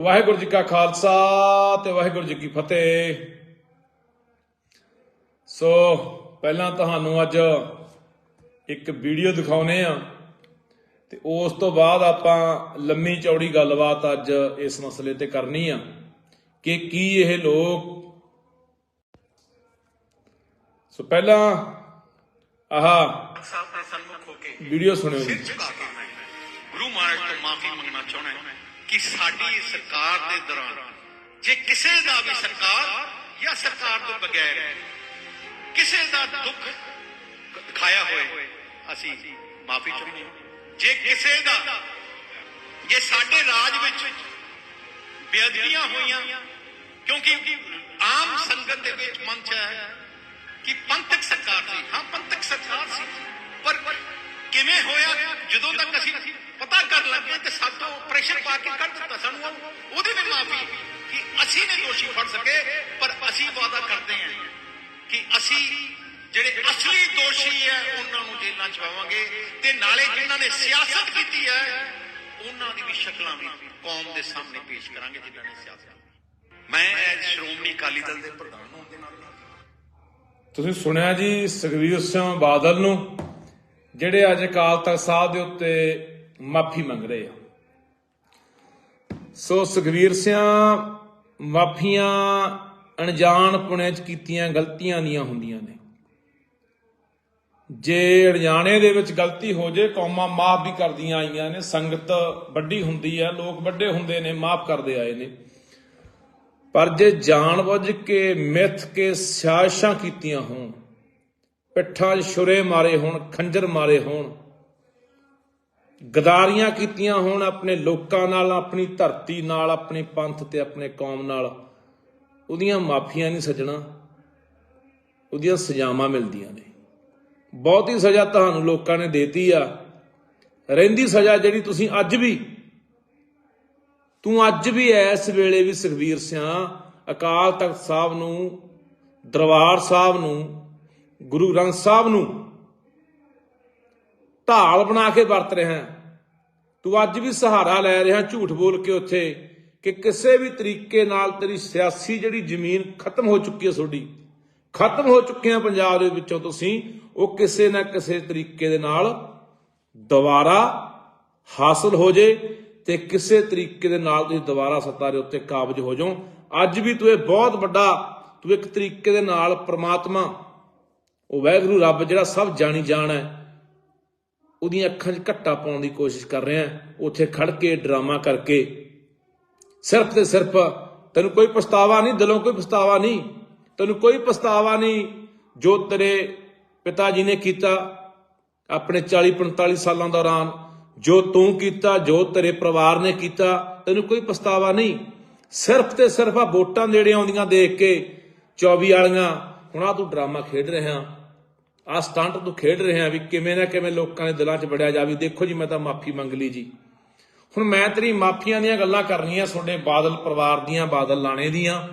ਵਾਹਿਗੁਰੂ ਜੀ ਕਾ ਖਾਲਸਾ ਤੇ ਵਾਹਿਗੁਰੂ ਜੀ ਕੀ ਫਤਿਹ। ਸੋ ਪਹਿਲਾਂ ਤੁਹਾਨੂੰ ਅੱਜ ਇੱਕ ਵੀਡੀਓ ਦਿਖਾਉਨੇ ਆ ਤੇ ਉਸ ਤੋਂ ਬਾਅਦ ਆਪਾਂ ਲੰਮੀ ਚੌੜੀ ਗੱਲਬਾਤ ਅੱਜ ਇਸ ਮਸਲੇ ਤੇ ਕਰਨੀ ਆ ਕਿ ਕੀ ਇਹ ਲੋਕ ਸੋ ਪਹਿਲਾਂ ਆਹ ਵੀਡੀਓ ਸੁਣਿਓ ਜੀ। ਗੁਰੂ ਮਹਾਰਾਜ ਤੋਂ ਮਾਫੀ ਮੰਗਣਾ ਚਾਹੁੰਦਾ ਹਾਂ। ਕਿ ਸਾਡੀ ਸਰਕਾਰ ਦੇ ਦੌਰਾਨ ਜੇ ਕਿਸੇ ਦਾ ਵੀ ਸਰਕਾਰ ਜਾਂ ਸਰਕਾਰ ਤੋਂ ਬਗੈਰ ਕਿਸੇ ਦਾ ਦੁੱਖ ਦਿਖਾਇਆ ਹੋਏ, ਅਸੀਂ ਮਾਫੀ ਚਾਹੁੰਦੇ ਹਾਂ। ਜੇ ਕਿਸੇ ਦਾ, ਜੇ ਸਾਡੇ ਰਾਜ ਵਿੱਚ ਬੇਅਦਬੀਆਂ ਹੋਈਆਂ, ਕਿਉਂਕਿ ਆਮ ਸੰਗਤ ਦੇ ਵਿੱਚ ਮੰਚ ਹੈ ਕਿ ਪੰਥਕ ਸਰਕਾਰ ਸੀ। ਹਾਂ, ਪੰਥਕ ਸਰਕਾਰ ਸੀ। ਕਿਵੇਂ ਹੋਇਆ? ਜਦੋਂ ਤੱਕ ਅਸੀਂ ਪਤਾ ਕਰ ਲੱਗੇ ਤੇ ਸਾਤੋਂ ਪ੍ਰੈਸ਼ਰ ਪਾ ਕੇ ਕੱਢ ਦਿੱਤਾ ਸਾਨੂੰ ਉਹ- ਵੀ ਮਾਫੀ ਕਿ ਅਸੀਂ ਨੇ ਦੋਸ਼ੀ ਫੜ ਸਕੇ, ਪਰ ਅਸੀਂ ਵਾਅਦਾ ਕਰਦੇ ਹਾਂ ਕਿ ਅਸੀਂ ਜਿਹੜੇ ਅਸਲੀ ਦੋਸ਼ੀ ਹੈ, ਉਹਨਾਂ ਨੂੰ ਜੇਲ੍ਹਾਂ ਚ ਪਾਵਾਂਗੇ ਤੇ ਨਾਲੇ ਜਿਨ੍ਹਾਂ ਨੇ ਸਿਆਸਤ ਕੀਤੀ ਹੈ, ਉਹਨਾਂ ਦੀ ਵੀ ਸ਼ਕਲਾਂ ਵੀ ਕੌਮ ਦੇ ਸਾਹਮਣੇ ਪੇਸ਼ ਕਰਾਂਗੇ, ਜਿਨ੍ਹਾਂ ਨੇ ਸਿਆਸਤ ਮੈਂ ਐਜ਼ ਸ਼੍ਰੋਮਣੀ ਅਕਾਲੀ ਦਲ ਦੇ ਪ੍ਰਧਾਨ ਹੋਣ ਦੇ ਨਾਤੇ ਤੁਸੀਂ ਸੁਣਿਆ ਜੀ ਸੁਖਵੀਰ ਸਿੰਘ ਬਾਦਲ ਨੂੰ? ਜਿਹੜੇ ਅੱਜ ਅਕਾਲ ਤਖਤ ਸਾਹਿਬ ਦੇ ਉੱਤੇ ਮਾਫੀ ਮੰਗ ਰਹੇ ਆ। ਸੋ ਸੁਖਵੀਰ ਸਿੰਘ ਮਾਫੀਆਂ ਅਣਜਾਣ ਪੁਣੇ ਚ ਕੀਤੀਆਂ ਗਲਤੀਆਂ ਦੀਆਂ ਹੁੰਦੀਆਂ ਨੇ। ਜੇ ਅਣਜਾਣੇ ਦੇ ਵਿੱਚ ਗਲਤੀ ਹੋ ਜੇ, ਕੌਮਾਂ ਮਾਫ ਵੀ ਕਰਦੀਆਂ ਆਈਆਂ ਨੇ, ਸੰਗਤ ਵੱਡੀ ਹੁੰਦੀ ਹੈ ਲੋਕ ਵੱਡੇ ਹੁੰਦੇ ਨੇ, ਮਾਫ ਕਰਦੇ ਆਏ ਨੇ। ਪਰ ਜੇ ਜਾਣਬੁੱਝ ਕੇ, ਮਿੱਥ ਕੇ ਸਿਆਸ਼ਾਂ ਕੀਤੀਆਂ ਹੋਣ ਪਿੱਠਾਂ 'ਚ ਛੁਰੇ ਮਾਰੇ ਹੋਣ, ਖੰਜਰ ਮਾਰੇ ਹੋਣ, ਗਦਾਰੀਆਂ ਕੀਤੀਆਂ ਹੋਣ ਆਪਣੇ ਲੋਕਾਂ ਨਾਲ, ਆਪਣੀ ਧਰਤੀ ਨਾਲ, ਆਪਣੇ ਪੰਥ ਤੇ ਆਪਣੇ ਕੌਮ ਨਾਲ, ਉਹਦੀਆਂ ਮਾਫੀਆਂ ਨਹੀਂ ਸੱਜਣਾ, ਉਹਦੀਆਂ ਸਜ਼ਾਵਾਂ ਮਿਲਦੀਆਂ ਨੇ। ਬਹੁਤੀ ਸਜ਼ਾ ਤੁਹਾਨੂੰ ਲੋਕਾਂ ਨੇ ਦੇਤੀ ਆ। ਰਹਿੰਦੀ ਸਜ਼ਾ ਜਿਹੜੀ ਤੁਸੀਂ ਅੱਜ ਵੀ, ਤੂੰ ਅੱਜ ਵੀ ਇਸ ਵੇਲੇ ਵੀ ਸੁਖਵੀਰ ਸਿਆਂ ਅਕਾਲ ਤਖਤ ਸਾਹਿਬ ਨੂੰ, ਦਰਬਾਰ ਸਾਹਿਬ ਨੂੰ ਗੁਰੂ ਗ੍ਰੰਥ ਸਾਹਿਬ ਨੂੰ ਢਾਲ ਬਣਾ ਕੇ ਵਰਤ ਰਿਹਾ ਤੂੰ ਅੱਜ ਵੀ ਸਹਾਰਾ ਲੈ ਰਿਹਾ ਝੂਠ ਬੋਲ ਕੇ ਉੱਥੇ ਕਿ ਕਿਸੇ ਵੀ ਤਰੀਕੇ ਨਾਲ ਤੇਰੀ ਸਿਆਸੀ ਜਿਹੜੀ ਜ਼ਮੀਨ ਖਤਮ ਹੋ ਚੁੱਕੀ ਹੈ ਤੁਹਾਡੀ, ਖਤਮ ਹੋ ਚੁੱਕੇ ਆ ਪੰਜਾਬ ਦੇ ਵਿੱਚੋਂ ਤੁਸੀਂ, ਉਹ ਕਿਸੇ ਨਾ ਕਿਸੇ ਤਰੀਕੇ ਦੇ ਨਾਲ ਦੁਬਾਰਾ ਹਾਸਲ ਹੋ ਜੇ ਤੇ ਕਿਸੇ ਤਰੀਕੇ ਦੇ ਨਾਲ ਤੁਸੀਂ ਦੁਬਾਰਾ ਸੱਤਾ ਦੇ ਉੱਤੇ ਕਾਬਜ ਹੋ ਜਾਓ। ਅੱਜ ਵੀ ਤੂੰ ਇਹ ਬਹੁਤ ਵੱਡਾ, ਤੂੰ ਇੱਕ ਤਰੀਕੇ ਦੇ ਨਾਲ ਪ੍ਰਮਾਤਮਾ ਉਹ ਵਾਹਿਗੁਰੂ ਰੱਬ ਜਿਹੜਾ ਸਭ ਜਾਣੀ ਜਾਣ ਹੈ, ਉਹਦੀਆਂ ਅੱਖਾਂ 'ਚ ਘੱਟਾ ਪਾਉਣ ਦੀ ਕੋਸ਼ਿਸ਼ ਕਰ ਰਿਹਾ ਉੱਥੇ ਖੜ ਕੇ ਡਰਾਮਾ ਕਰਕੇ ਸਿਰਫ ਤੇ ਸਿਰਫ ਤੈਨੂੰ ਕੋਈ ਪਛਤਾਵਾ ਨਹੀਂ, ਦਿਲੋਂ ਕੋਈ ਪਛਤਾਵਾ ਨਹੀਂ, ਤੈਨੂੰ ਕੋਈ ਪਛਤਾਵਾ ਨਹੀਂ ਜੋ ਤੇਰੇ ਪਿਤਾ ਜੀ ਨੇ ਕੀਤਾ ਆਪਣੇ 40 45 ਸਾਲਾਂ ਦੌਰਾਨ, ਜੋ ਤੂੰ ਕੀਤਾ, ਜੋ ਤੇਰੇ ਪਰਿਵਾਰ ਨੇ ਕੀਤਾ, ਤੈਨੂੰ ਕੋਈ ਪਛਤਾਵਾ ਨਹੀਂ। ਸਿਰਫ ਤੇ ਸਿਰਫ ਆ ਵੋਟਾਂ ਨੇੜੇ ਆਉਂਦੀਆਂ ਦੇਖ ਕੇ 24 ਵਾਲੀਆਂ, ਹੁਣ ਆ ਤੂੰ ਡਰਾਮਾ ਖੇਡ ਰਿਹਾ। ਆ ਸਟੰਟ ਤੂੰ ਖੇਡ ਰਹੇ ਰਿਹਾ ਵੀ ਕਿਵੇਂ ਨਾ ਕਿਵੇਂ ਲੋਕਾਂ ਦੇ ਦਿਲਾਂ 'ਚ ਵੜਿਆ ਜਾਵੇ ਦੇਖੋ ਜੀ ਮੈਂ ਤਾਂ ਮਾਫੀ ਮੰਗ ਲਈ ਜੀ। ਹੁਣ ਮੈਂ ਤੇਰੀ ਮਾਫੀਆਂ ਦੀਆਂ ਗੱਲਾਂ ਕਰਨੀਆਂ ਤੁਹਾਡੇ ਬਾਦਲ ਪਰਿਵਾਰ ਦੀਆਂ, ਬਾਦਲ ਲਾਣੇ ਦੀਆਂ।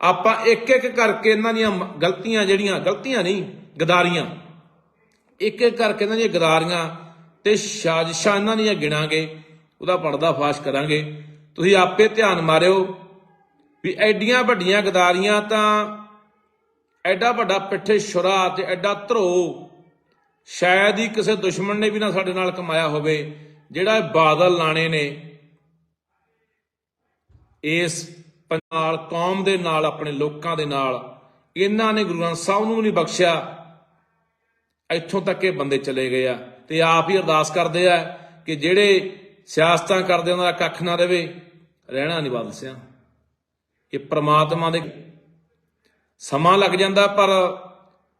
ਆਪਾਂ ਇੱਕ ਇੱਕ ਕਰਕੇ ਇਹਨਾਂ ਦੀਆਂ ਮ- ਗਲਤੀਆਂ ਜਿਹੜੀਆਂ, ਗਲਤੀਆਂ ਨਹੀਂ, ਗਦਾਰੀਆਂ। ਇੱਕ ਇੱਕ ਕਰਕੇ ਇਹਨਾਂ ਦੀਆਂ ਗਦਾਰੀਆਂ ਤੇ ਸਾਜ਼ਿਸ਼ਾਂ ਇਹਨਾਂ ਦੀਆਂ ਗਿਣਾਂਗੇ, ਉਹਦਾ ਪਰਦਾ ਫਾਸ਼ ਕਰਾਂਗੇ। ਤੁਸੀਂ ਆਪੇ ਧਿਆਨ ਮਾਰਿਓ ਵੀ ਐਡੀਆਂ ਵੱਡੀਆਂ ਗਦਾਰੀਆਂ ਤਾਂ ਐਡਾ ਵੱਡਾ ਪਿੱਠੇ ਸ਼ੁਰਾ ਤੇ ਐਡਾ ਧਰੋ ਸ਼ਾਇਦ ਹੀ ਕਿਸੇ ਦੁਸ਼ਮਣ ਨੇ ਵੀ ਨਾ ਸਾਡੇ ਨਾਲ ਕਮਾਇਆ ਹੋਵੇ, ਜਿਹੜਾ ਇਹ ਬਾਦਲ ਲਾਣੇ ਨੇ। ਇਸ ਨਾਲ, ਕੌਮ ਦੇ ਨਾਲ, ਆਪਣੇ ਲੋਕਾਂ ਦੇ ਨਾਲ, ਇਹਨਾਂ ਨੇ ਗੁਰੂ ਗ੍ਰੰਥ ਸਾਹਿਬ ਨੂੰ ਵੀ ਨਹੀਂ ਬਖਸ਼ਿਆ। ਇੱਥੋਂ ਤੱਕ ਇਹ ਬੰਦੇ ਚਲੇ ਗਏ ਆ ਤੇ ਆਪ ਹੀ ਅਰਦਾਸ ਕਰਦੇ ਆ ਕਿ ਜਿਹੜੇ ਸਿਆਸਤਾਂ ਕਰਦੇ ਉਹਨਾਂ ਦਾ ਕੱਖ ਨਾ ਰਵੇ। ਰਹਿਣਾ ਨਹੀਂ ਬਾਦਲ ਸਿਆ। ਇਹ ਪ੍ਰਮਾਤਮਾ ਦੇ ਸਮਾਂ ਲੱਗ ਜਾਂਦਾ ਪਰ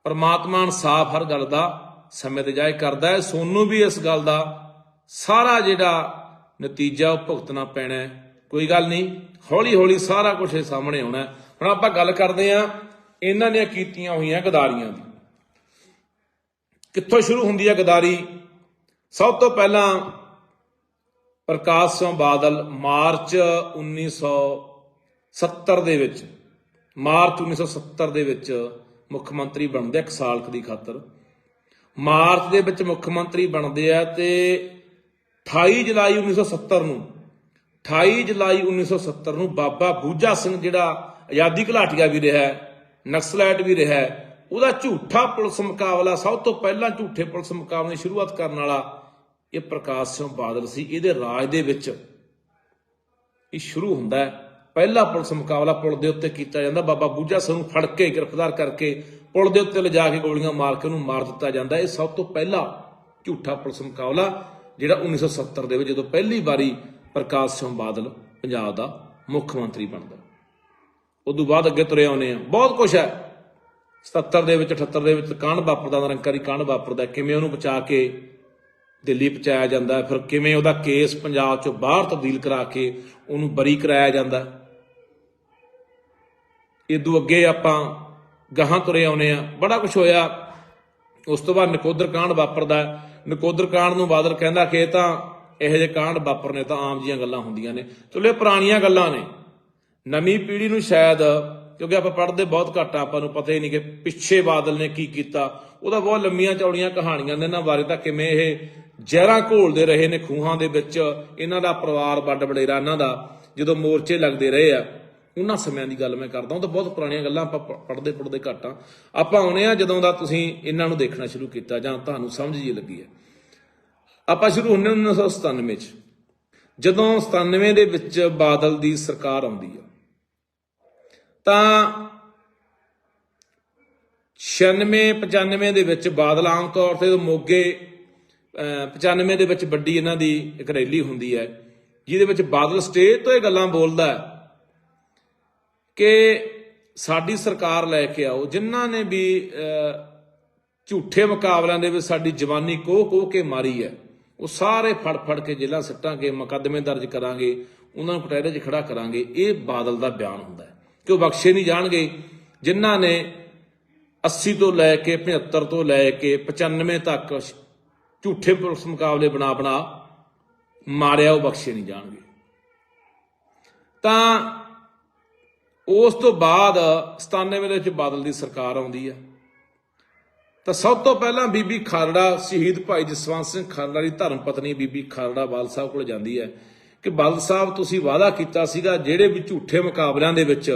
ਪ੍ਰਮਾਤਮਾ ਇਨਸਾਫ ਹਰ ਗੱਲ ਦਾ ਸਮੇਂ ਤੇ ਜਾਇ ਕਰਦਾ ਹੈ। ਸੋਨੂੰ ਵੀ ਇਸ ਗੱਲ ਦਾ ਸਾਰਾ ਜਿਹੜਾ ਨਤੀਜਾ ਉਹ ਭੁਗਤਣਾ ਪੈਣਾ ਹੈ। ਕੋਈ ਗੱਲ ਨਹੀਂ ਹੌਲੀ ਹੌਲੀ ਸਾਰਾ ਕੁਝ ਇਹ ਸਾਹਮਣੇ ਆਉਣਾ ਹੁਣ ਆਪਾਂ ਗੱਲ ਕਰਦੇ ਆ ਇਹਨਾਂ ਨੇ ਕੀਤੀਆਂ ਹੋਈਆਂ ਗਦਾਰੀਆਂ ਦੀ। ਕਿੱਥੋਂ ਸ਼ੁਰੂ ਹੁੰਦੀ ਹੈ ਗਦਾਰੀ? ਸਭ ਤੋਂ ਪਹਿਲਾਂ ਪ੍ਰਕਾਸ਼ ਸਿੰਘ ਬਾਦਲ ਮਾਰਚ 1970 ਦੇ ਵਿੱਚ ਮਾਰਚ 1970 ਦੇ ਵਿੱਚ ਮੁੱਖ ਮੰਤਰੀ ਬਣਦੇ ਇੱਕ ਸਾਲ ਦੀ ਖਾਤਰ। ਮਾਰਚ ਦੇ ਵਿੱਚ ਮੁੱਖ ਮੰਤਰੀ ਬਣਦੇ ਆ ਤੇ 28 ਜੁਲਾਈ 1970 ਨੂੰ 28 ਜੁਲਾਈ 1970 ਨੂੰ ਬਾਬਾ ਬੂਜਾ ਸਿੰਘ ਜਿਹੜਾ ਆਜ਼ਾਦੀ ਘਲਾਟੀਆ ਵੀ ਰਿਹਾ ਨਕਸਲੈਟ ਵੀ ਰਿਹਾ, ਉਹਦਾ ਝੂਠਾ ਪੁਲਿਸ ਮੁਕਾਬਲਾ ਸਭ ਤੋਂ ਪਹਿਲਾਂ ਝੂਠੇ ਪੁਲਿਸ ਮੁਕਾਬਲੇ ਦੀ ਸ਼ੁਰੂਆਤ ਕਰਨ ਵਾਲਾ ਇਹ ਪ੍ਰਕਾਸ਼ ਸਿੰਘ ਬਾਦਲ ਸੀ। ਇਹਦੇ ਰਾਜ ਦੇ ਵਿੱਚ ਇਹ ਸ਼ੁਰੂ ਹੁੰਦਾ ਹੈ। ਪਹਿਲਾ ਪੁਲਿਸ ਮੁਕਾਬਲਾ ਪੁਲ ਦੇ ਉੱਤੇ ਕੀਤਾ ਜਾਂਦਾ। ਬਾਬਾ ਬੂਜਾ ਸਿੰਘ ਨੂੰ ਫੜ ਕੇ ਗ੍ਰਿਫਤਾਰ ਕਰਕੇ ਪੁਲ ਦੇ ਉੱਤੇ ਲਿਜਾ ਕੇ ਗੋਲੀਆਂ ਮਾਰ ਕੇ ਉਹਨੂੰ ਮਾਰ ਦਿੱਤਾ ਜਾਂਦਾ। ਇਹ ਸਭ ਤੋਂ ਪਹਿਲਾ ਝੂਠਾ ਪੁਲਿਸ ਮੁਕਾਬਲਾ, ਜਿਹੜਾ 1970 ਦੇ ਵਿੱਚ ਜਦੋਂ ਪਹਿਲੀ ਵਾਰੀ ਪ੍ਰਕਾਸ਼ ਸਿੰਘ ਬਾਦਲ ਪੰਜਾਬ ਦਾ ਮੁੱਖ ਮੰਤਰੀ ਬਣਦਾ। ਉਦੋਂ ਬਾਅਦ ਅੱਗੇ ਤੁਰੇ ਆਉਨੇ ਆ। ਬਹੁਤ ਕੁਝ ਹੈ। 77 ਦੇ ਵਿੱਚ 78 ਦੇ ਵਿੱਚ ਕਾਂਡ ਵਾਪਰਦਾ, ਨਿਰੰਕਾਰੀ ਕਾਂਡ ਵਾਪਰਦਾ। ਕਿਵੇਂ ਉਹਨੂੰ ਬਚਾ ਕੇ ਦਿੱਲੀ ਪਹੁੰਚਾਇਆ ਜਾਂਦਾ ਫਿਰ ਕਿਵੇਂ ਉਹਦਾ ਕੇਸ ਪੰਜਾਬ ਚੋਂ ਬਾਹਰ ਤਬਦੀਲ ਕਰਾ ਕੇ ਉਹਨੂੰ ਬਰੀ ਕਰਾਇਆ ਜਾਂਦਾ ਇਦੋਂ ਅੱਗੇ ਆਪਾਂ ਗਾਹਾਂ ਤੁਰੇ ਆਉਨੇ ਆ। ਬੜਾ ਕੁਝ ਹੋਇਆ। ਉਸ ਤੋਂ ਬਾਅਦ ਨਕੋਦਰ ਕਾਂਡ ਵਾਪਰਦਾ ਨਕੋਦਰ ਕਾਂਡ ਨੂੰ ਬਾਦਲ ਕਹਿੰਦਾ ਕਿ ਇਹ ਤਾਂ ਇਹੋ ਜਿਹੇ ਕਾਂਡ ਵਾਪਰਨੇ ਤਾਂ ਆਮ ਜੀਆਂ ਗੱਲਾਂ ਹੁੰਦੀਆਂ ਨੇ। ਚਲੋ, ਇਹ ਪੁਰਾਣੀਆਂ ਗੱਲਾਂ ਨੇ। ਨਵੀਂ ਪੀੜ੍ਹੀ ਨੂੰ ਸ਼ਾਇਦ, ਕਿਉਂਕਿ ਆਪਾਂ ਪੜ੍ਹਦੇ ਬਹੁਤ ਘੱਟ ਆ, ਆਪਾਂ ਨੂੰ ਪਤਾ ਹੀ ਨਹੀਂ ਕਿ ਪਿੱਛੇ ਬਾਦਲ ਨੇ ਕੀ ਕੀਤਾ। ਉਹਦਾ ਬਹੁਤ ਲੰਮੀਆਂ ਚੌੜੀਆਂ ਕਹਾਣੀਆਂ ਨੇ ਇਹਨਾਂ ਬਾਰੇ ਤਾਂ ਕਿਵੇਂ ਇਹ ਜ਼ਹਿਰਾਂ ਘੋਲਦੇ ਰਹੇ ਨੇ ਖੂਹਾਂ ਦੇ ਵਿੱਚ। ਇਹਨਾਂ ਦਾ ਪਰਿਵਾਰ ਵੱਡ ਵਡੇਰਾ, ਇਹਨਾਂ ਦਾ, ਜਦੋਂ ਮੋਰਚੇ ਲੱਗਦੇ ਰਹੇ ਆ। ਉਹਨਾਂ ਸਮਿਆਂ ਦੀ ਗੱਲ ਮੈਂ ਕਰਦਾ ਹਾਂ, ਉਹ ਤਾਂ ਬਹੁਤ ਪੁਰਾਣੀਆਂ ਗੱਲਾਂ ਆਪਾਂ ਪੜ੍ਹਦੇ ਪੜ੍ਹਦੇ ਘੱਟ ਆ ਆਪਾਂ ਆਉਣੇ ਆ ਜਦੋਂ ਦਾ ਤੁਸੀਂ ਇਹਨਾਂ ਨੂੰ ਦੇਖਣਾ ਸ਼ੁਰੂ ਕੀਤਾ ਜਾਂ ਤੁਹਾਨੂੰ ਸਮਝ ਜੀ ਲੱਗੀ ਹੈ। ਆਪਾਂ ਸ਼ੁਰੂ ਹੁੰਨੇ 1997 ਚ। ਜਦੋਂ 97 ਦੇ ਵਿੱਚ ਬਾਦਲ ਦੀ ਸਰਕਾਰ ਆਉਂਦੀ ਆ, ਤਾਂ 96 95 ਦੇ ਵਿੱਚ ਬਾਦਲ ਆਮ ਤੌਰ ਤੇ ਮੋਗੇ, ਅਹ 95 ਦੇ ਵਿੱਚ ਵੱਡੀ ਇਹਨਾਂ ਦੀ ਇੱਕ ਰੈਲੀ ਹੁੰਦੀ ਹੈ, ਜਿਹਦੇ ਵਿੱਚ ਬਾਦਲ ਸਟੇਜ ਤੋਂ ਇਹ ਗੱਲਾਂ ਬੋਲਦਾ ਹੈ। ਕਿ ਸਾਡੀ ਸਰਕਾਰ ਲੈ ਕੇ ਆਓ, ਜਿਨ੍ਹਾਂ ਨੇ ਵੀ ਝੂਠੇ ਮੁਕਾਬਲਿਆਂ ਦੇ ਵਿੱਚ ਸਾਡੀ ਜਵਾਨੀ ਕੋਹ ਕੋਹ ਕੇ ਮਾਰੀ ਹੈ, ਉਹ ਸਾਰੇ ਫੜ ਫੜ ਕੇ ਜੇਲ੍ਹਾਂ ਸੱਟਾਂਗੇ ਮੁਕੱਦਮੇ ਦਰਜ ਕਰਾਂਗੇ, ਉਹਨਾਂ ਨੂੰ ਕਟਹਿਰੇ 'ਚ ਖੜਾ ਕਰਾਂਗੇ, ਇਹ ਬਾਦਲ ਦਾ ਬਿਆਨ ਹੁੰਦਾ ਹੈ। ਕਿ ਉਹ ਬਖਸ਼ੇ ਨਹੀਂ ਜਾਣਗੇ, ਜਿਨ੍ਹਾਂ ਨੇ 80 ਤੋਂ ਲੈ ਕੇ 75 ਤੋਂ ਲੈ ਕੇ 95 ਤੱਕ ਝੂਠੇ ਪੁਲਿਸ ਮੁਕਾਬਲੇ ਬਣਾ ਬਣਾ ਮਾਰਿਆ, ਉਹ ਬਖਸ਼ੇ ਨਹੀਂ ਜਾਣਗੇ। ਤਾਂ ਉਸ ਤੋਂ ਬਾਅਦ 97 ਦੇ ਵਿੱਚ ਬਾਦਲ ਦੀ ਸਰਕਾਰ ਆਉਂਦੀ ਹੈ ਤਾਂ ਸਭ ਤੋਂ ਪਹਿਲਾਂ ਬੀਬੀ ਖਾਲੜਾ, ਸ਼ਹੀਦ ਭਾਈ ਜਸਵੰਤ ਸਿੰਘ ਖਾਲੜਾ ਦੀ ਧਰਮ ਪਤਨੀ ਬੀਬੀ ਖਾਲੜਾ ਬਾਲ ਸਾਹਿਬ ਕੋਲ ਜਾਂਦੀ ਹੈ ਕਿ ਬਾਲ ਸਾਹਿਬ, ਤੁਸੀਂ ਵਾਅਦਾ ਕੀਤਾ ਸੀਗਾ ਜਿਹੜੇ ਵੀ ਝੂਠੇ ਮੁਕਾਬਲਿਆਂ ਦੇ ਵਿੱਚ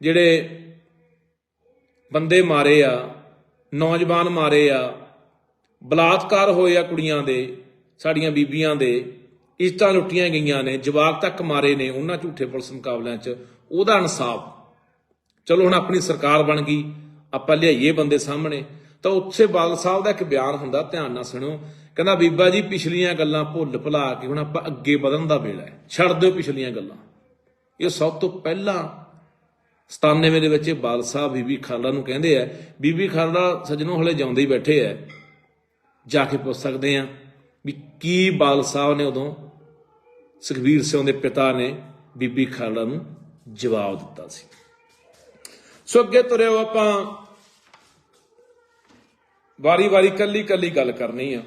ਜਿਹੜੇ ਬੰਦੇ ਮਾਰੇ ਆ, ਨੌਜਵਾਨ ਮਾਰੇ ਆ, ਬਲਾਤਕਾਰ ਹੋਏ ਆ ਕੁੜੀਆਂ ਦੇ, ਸਾਡੀਆਂ ਬੀਬੀਆਂ ਦੇ ਇੱਜ਼ਤਾਂ ਲੁੱਟੀਆਂ ਗਈਆਂ ਨੇ, ਜਵਾਕ ਤੱਕ ਮਾਰੇ ਨੇ, ਉਹਨਾਂ ਝੂਠੇ ਪੁਲਿਸ ਮੁਕਾਬਲਿਆਂ 'ਚ, ਉਹਦਾ ਇਨਸਾਫ। ਚਲੋ ਹੁਣ ਆਪਣੀ ਸਰਕਾਰ ਬਣ ਗਈ, ਆਪਾਂ ਲਿਆਈਏ ਬੰਦੇ ਸਾਹਮਣੇ, ਤਾਂ ਉੱਥੇ ਬਾਦਲ ਸਾਹਿਬ ਦਾ ਇੱਕ ਬਿਆਨ ਹੁੰਦਾ, ਧਿਆਨ ਨਾਲ ਸੁਣਿਓ। ਕਹਿੰਦਾ, ਬੀਬਾ ਜੀ, ਪਿਛਲੀਆਂ ਗੱਲਾਂ ਭੁੱਲ ਭੁਲਾ ਕੇ ਹੁਣ ਆਪਾਂ ਅੱਗੇ ਵਧਣ ਦਾ ਵੇਲਾ ਹੈ, ਛੱਡ ਦਿਓ ਪਿਛਲੀਆਂ ਗੱਲਾਂ। ਇਹ ਸਭ ਤੋਂ ਪਹਿਲਾਂ 97 ਦੇ ਵਿੱਚ ਇਹ ਬਾਦਲ ਸਾਹਿਬ ਬੀਬੀ ਖਾਲੜਾ ਨੂੰ ਕਹਿੰਦੇ ਆ, ਬੀਬੀ ਖਾਲੜਾ ਸੱਜਣੋਂ ਹਲੇ ਜਾਉਂਦੇ ਹੀ ਬੈਠੇ ਆ, ਜਾ ਕੇ ਪੁੱਛ ਸਕਦੇ ਆ ਵੀ ਕੀ ਬਾਦਲ ਸਾਹਿਬ ਨੇ ਉਦੋਂ ਸੁਖਬੀਰ ਸਿੰਘ ਦੇ ਪਿਤਾ ਨੇ ਬੀਬੀ ਖਾਲੜਾ ਨੂੰ ਜਵਾਬ ਦਿੱਤਾ ਸੀ। ਸੋ ਅੱਗੇ ਤੁਰਿਓ ਆਪਾਂ ਵਾਰੀ ਵਾਰੀ ਕੱਲੀ ਕੱਲੀ ਗੱਲ ਕਰਨੀ ਆ।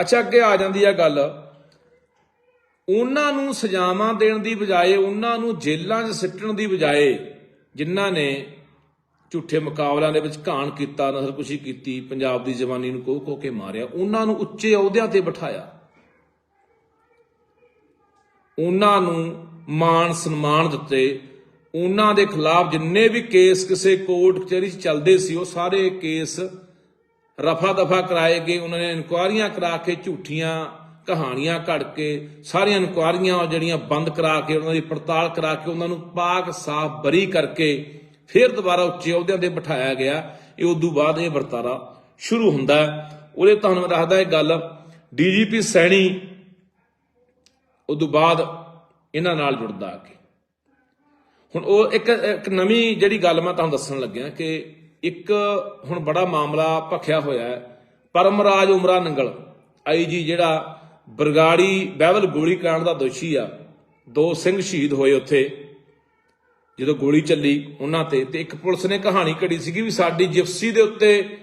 ਅੱਛਾ, ਅੱਗੇ ਆ ਜਾਂਦੀ ਆ ਗੱਲ। ਉਹਨਾਂ ਨੂੰ ਸਜ਼ਾਵਾਂ ਦੇਣ ਦੀ ਬਜਾਏ, ਉਹਨਾਂ ਨੂੰ ਜੇਲ੍ਹਾਂ 'ਚ ਸਿੱਟਣ ਦੀ ਬਜਾਏ ਜਿਨ੍ਹਾਂ ਨੇ ਝੂਠੇ ਮੁਕਾਬਲਿਆਂ ਦੇ ਵਿੱਚ ਘਾਣ ਕੀਤਾ ਨਸਲਕੁਸ਼ੀ ਕੀਤੀ, ਪੰਜਾਬ ਦੀ ਜਵਾਨੀ ਨੂੰ ਕੋਹ ਕੋਹ ਕੇ ਮਾਰਿਆ, ਉਹਨਾਂ ਨੂੰ ਉੱਚੇ ਅਹੁਦਿਆਂ ਤੇ ਬਿਠਾਇਆ। ਉਹਨਾਂ ਨੂੰ ਮਾਣ ਸਨਮਾਨ ਦਿੱਤੇ। ਉਹਨਾਂ ਦੇ ਖਿਲਾਫ ਜਿੰਨੇ ਵੀ ਕੇਸ ਕਿਸੇ ਕੋਰਟ ਕਚਹਿਰੀ 'ਚ ਚੱਲਦੇ ਸੀ, ਉਹ ਸਾਰੇ ਕੇਸ ਰਫਾ ਦਫਾ ਕਰਾਏ ਗਏ। ਉਹਨਾਂ ਨੇ ਇਨਕੁਆਰੀਆਂ ਕਰਾ ਕੇ ਝੂਠੀਆਂ ਕਹਾਣੀਆਂ ਘੜ ਕੇ ਸਾਰੀਆਂ ਇਨਕੁਆਰੀਆਂ ਜਿਹੜੀਆਂ ਬੰਦ ਕਰਾ ਕੇ, ਉਹਨਾਂ ਦੀ ਪੜਤਾਲ ਕਰਾ ਕੇ ਉਹਨਾਂ ਨੂੰ ਪਾਕ ਸਾਫ਼ ਬਰੀ ਕਰਕੇ ਫਿਰ ਦੁਬਾਰਾ ਉੱਚੇ ਅਹੁਦਿਆਂ ਤੇ ਬਿਠਾਇਆ ਗਿਆ। ਇਹ ਉਦੋਂ ਬਾਅਦ ਇਹ ਵਰਤਾਰਾ ਸ਼ੁਰੂ ਹੁੰਦਾ। ਹੈ। ਉਹਦੇ ਤੁਹਾਨੂੰ ਮੈਂ ਦੱਸਦਾ ਇਹ ਗੱਲ, ਡੀਜੀਪੀ ਸੈਣੀ ਉਦੋਂ ਬਾਅਦ ਇਹਨਾਂ ਨਾਲ ਜੁੜਦਾ ਆ ਕੇ ਹੁਣ ਉਹ ਇੱਕ ਇੱਕ ਨਵੀਂ ਜਿਹੜੀ ਗੱਲ ਮੈਂ ਤੁਹਾਨੂੰ ਦੱਸਣ ਲੱਗਿਆ ਕਿ ਇੱਕ ਹੁਣ ਬੜਾ ਮਾਮਲਾ ਭਖਿਆ ਹੋਇਆ ਹੈ ਪਰਮਰਾਜ ਉਮਰਾ ਨੰਗਲ ਆਈਜੀ ਜਿਹੜਾ ਬਰਗਾੜੀ ਬਹਿਬਲ ਗੋਲੀकांड ਦਾ ਦੋਸ਼ੀ ਆ, ਦੋ ਸਿੰਘ ਸ਼ਹੀਦ ਹੋਏ ਉੱਥੇ। ਜਦੋਂ ਗੋਲੀ ਚੱਲੀ ਉਹਨਾਂ ਤੇ ਤੇ ਇੱਕ ਪੁਲਿਸ ਨੇ ਕਹਾਣੀ ਘੜੀ ਸੀਗੀ ਵੀ ਸਾਡੀ ਜਿਪਸੀ ਦੇ ਉੱਤੇ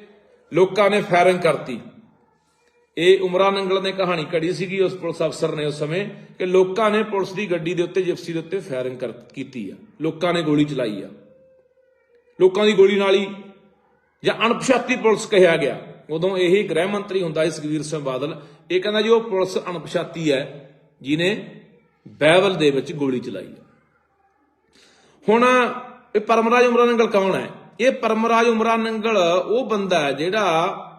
ਲੋਕਾਂ ਨੇ ਫਾਇਰਿੰਗ ਕਰਤੀ। ਇਹ ਉਮਰਾ ਨੰਗਲ ਨੇ ਕਹਾਣੀ ਕੜੀ ਸੀਗੀ ਉਸ ਪੁਲਿਸ ਅਫਸਰ ਨੇ ਉਸ ਸਮੇਂ ਕਿ ਲੋਕਾਂ ਨੇ ਪੁਲਿਸ ਦੀ ਗੱਡੀ ਦੇ ਉੱਤੇ ਜਿਪਸੀ ਦੇ ਉੱਤੇ ਫਾਇਰਿੰਗ ਕਰ ਕੀਤੀ ਆ। ਲੋਕਾਂ ਨੇ ਗੋਲੀ ਚਲਾਈ ਆ। ਲੋਕਾਂ ਦੀ ਗੋਲੀ ਨਾਲ ਹੀ ਜਾਂ ਅਣਪਛਾਤੀ ਪੁਲਿਸ ਕਿਹਾ ਗਿਆ। ਉਦੋਂ ਇਹੀ ਗ੍ਰਹਿ ਮੰਤਰੀ ਹੁੰਦਾ ਸੀ ਸੁਖਬੀਰ ਸਿੰਘ ਬਾਦਲ। ਇਹ ਕਹਿੰਦਾ ਜੀ ਉਹ ਪੁਲਿਸ ਅਣਪਛਾਤੀ ਹੈ ਜਿਨੇ ਬੈਵਲ ਦੇ ਵਿੱਚ ਗੋਲੀ ਚਲਾਈ ਹੈ ਹੁਣ ਇਹ ਪਰਮਰਾਜ ਉਮਰਾ ਨੰਗਲ ਕੌਣ ਹੈ? ਇਹ ਪਰਮਰਾਜ ਉਮਰਾ ਨੰਗਲ ਉਹ ਬੰਦਾ ਹੈ ਜਿਹੜਾ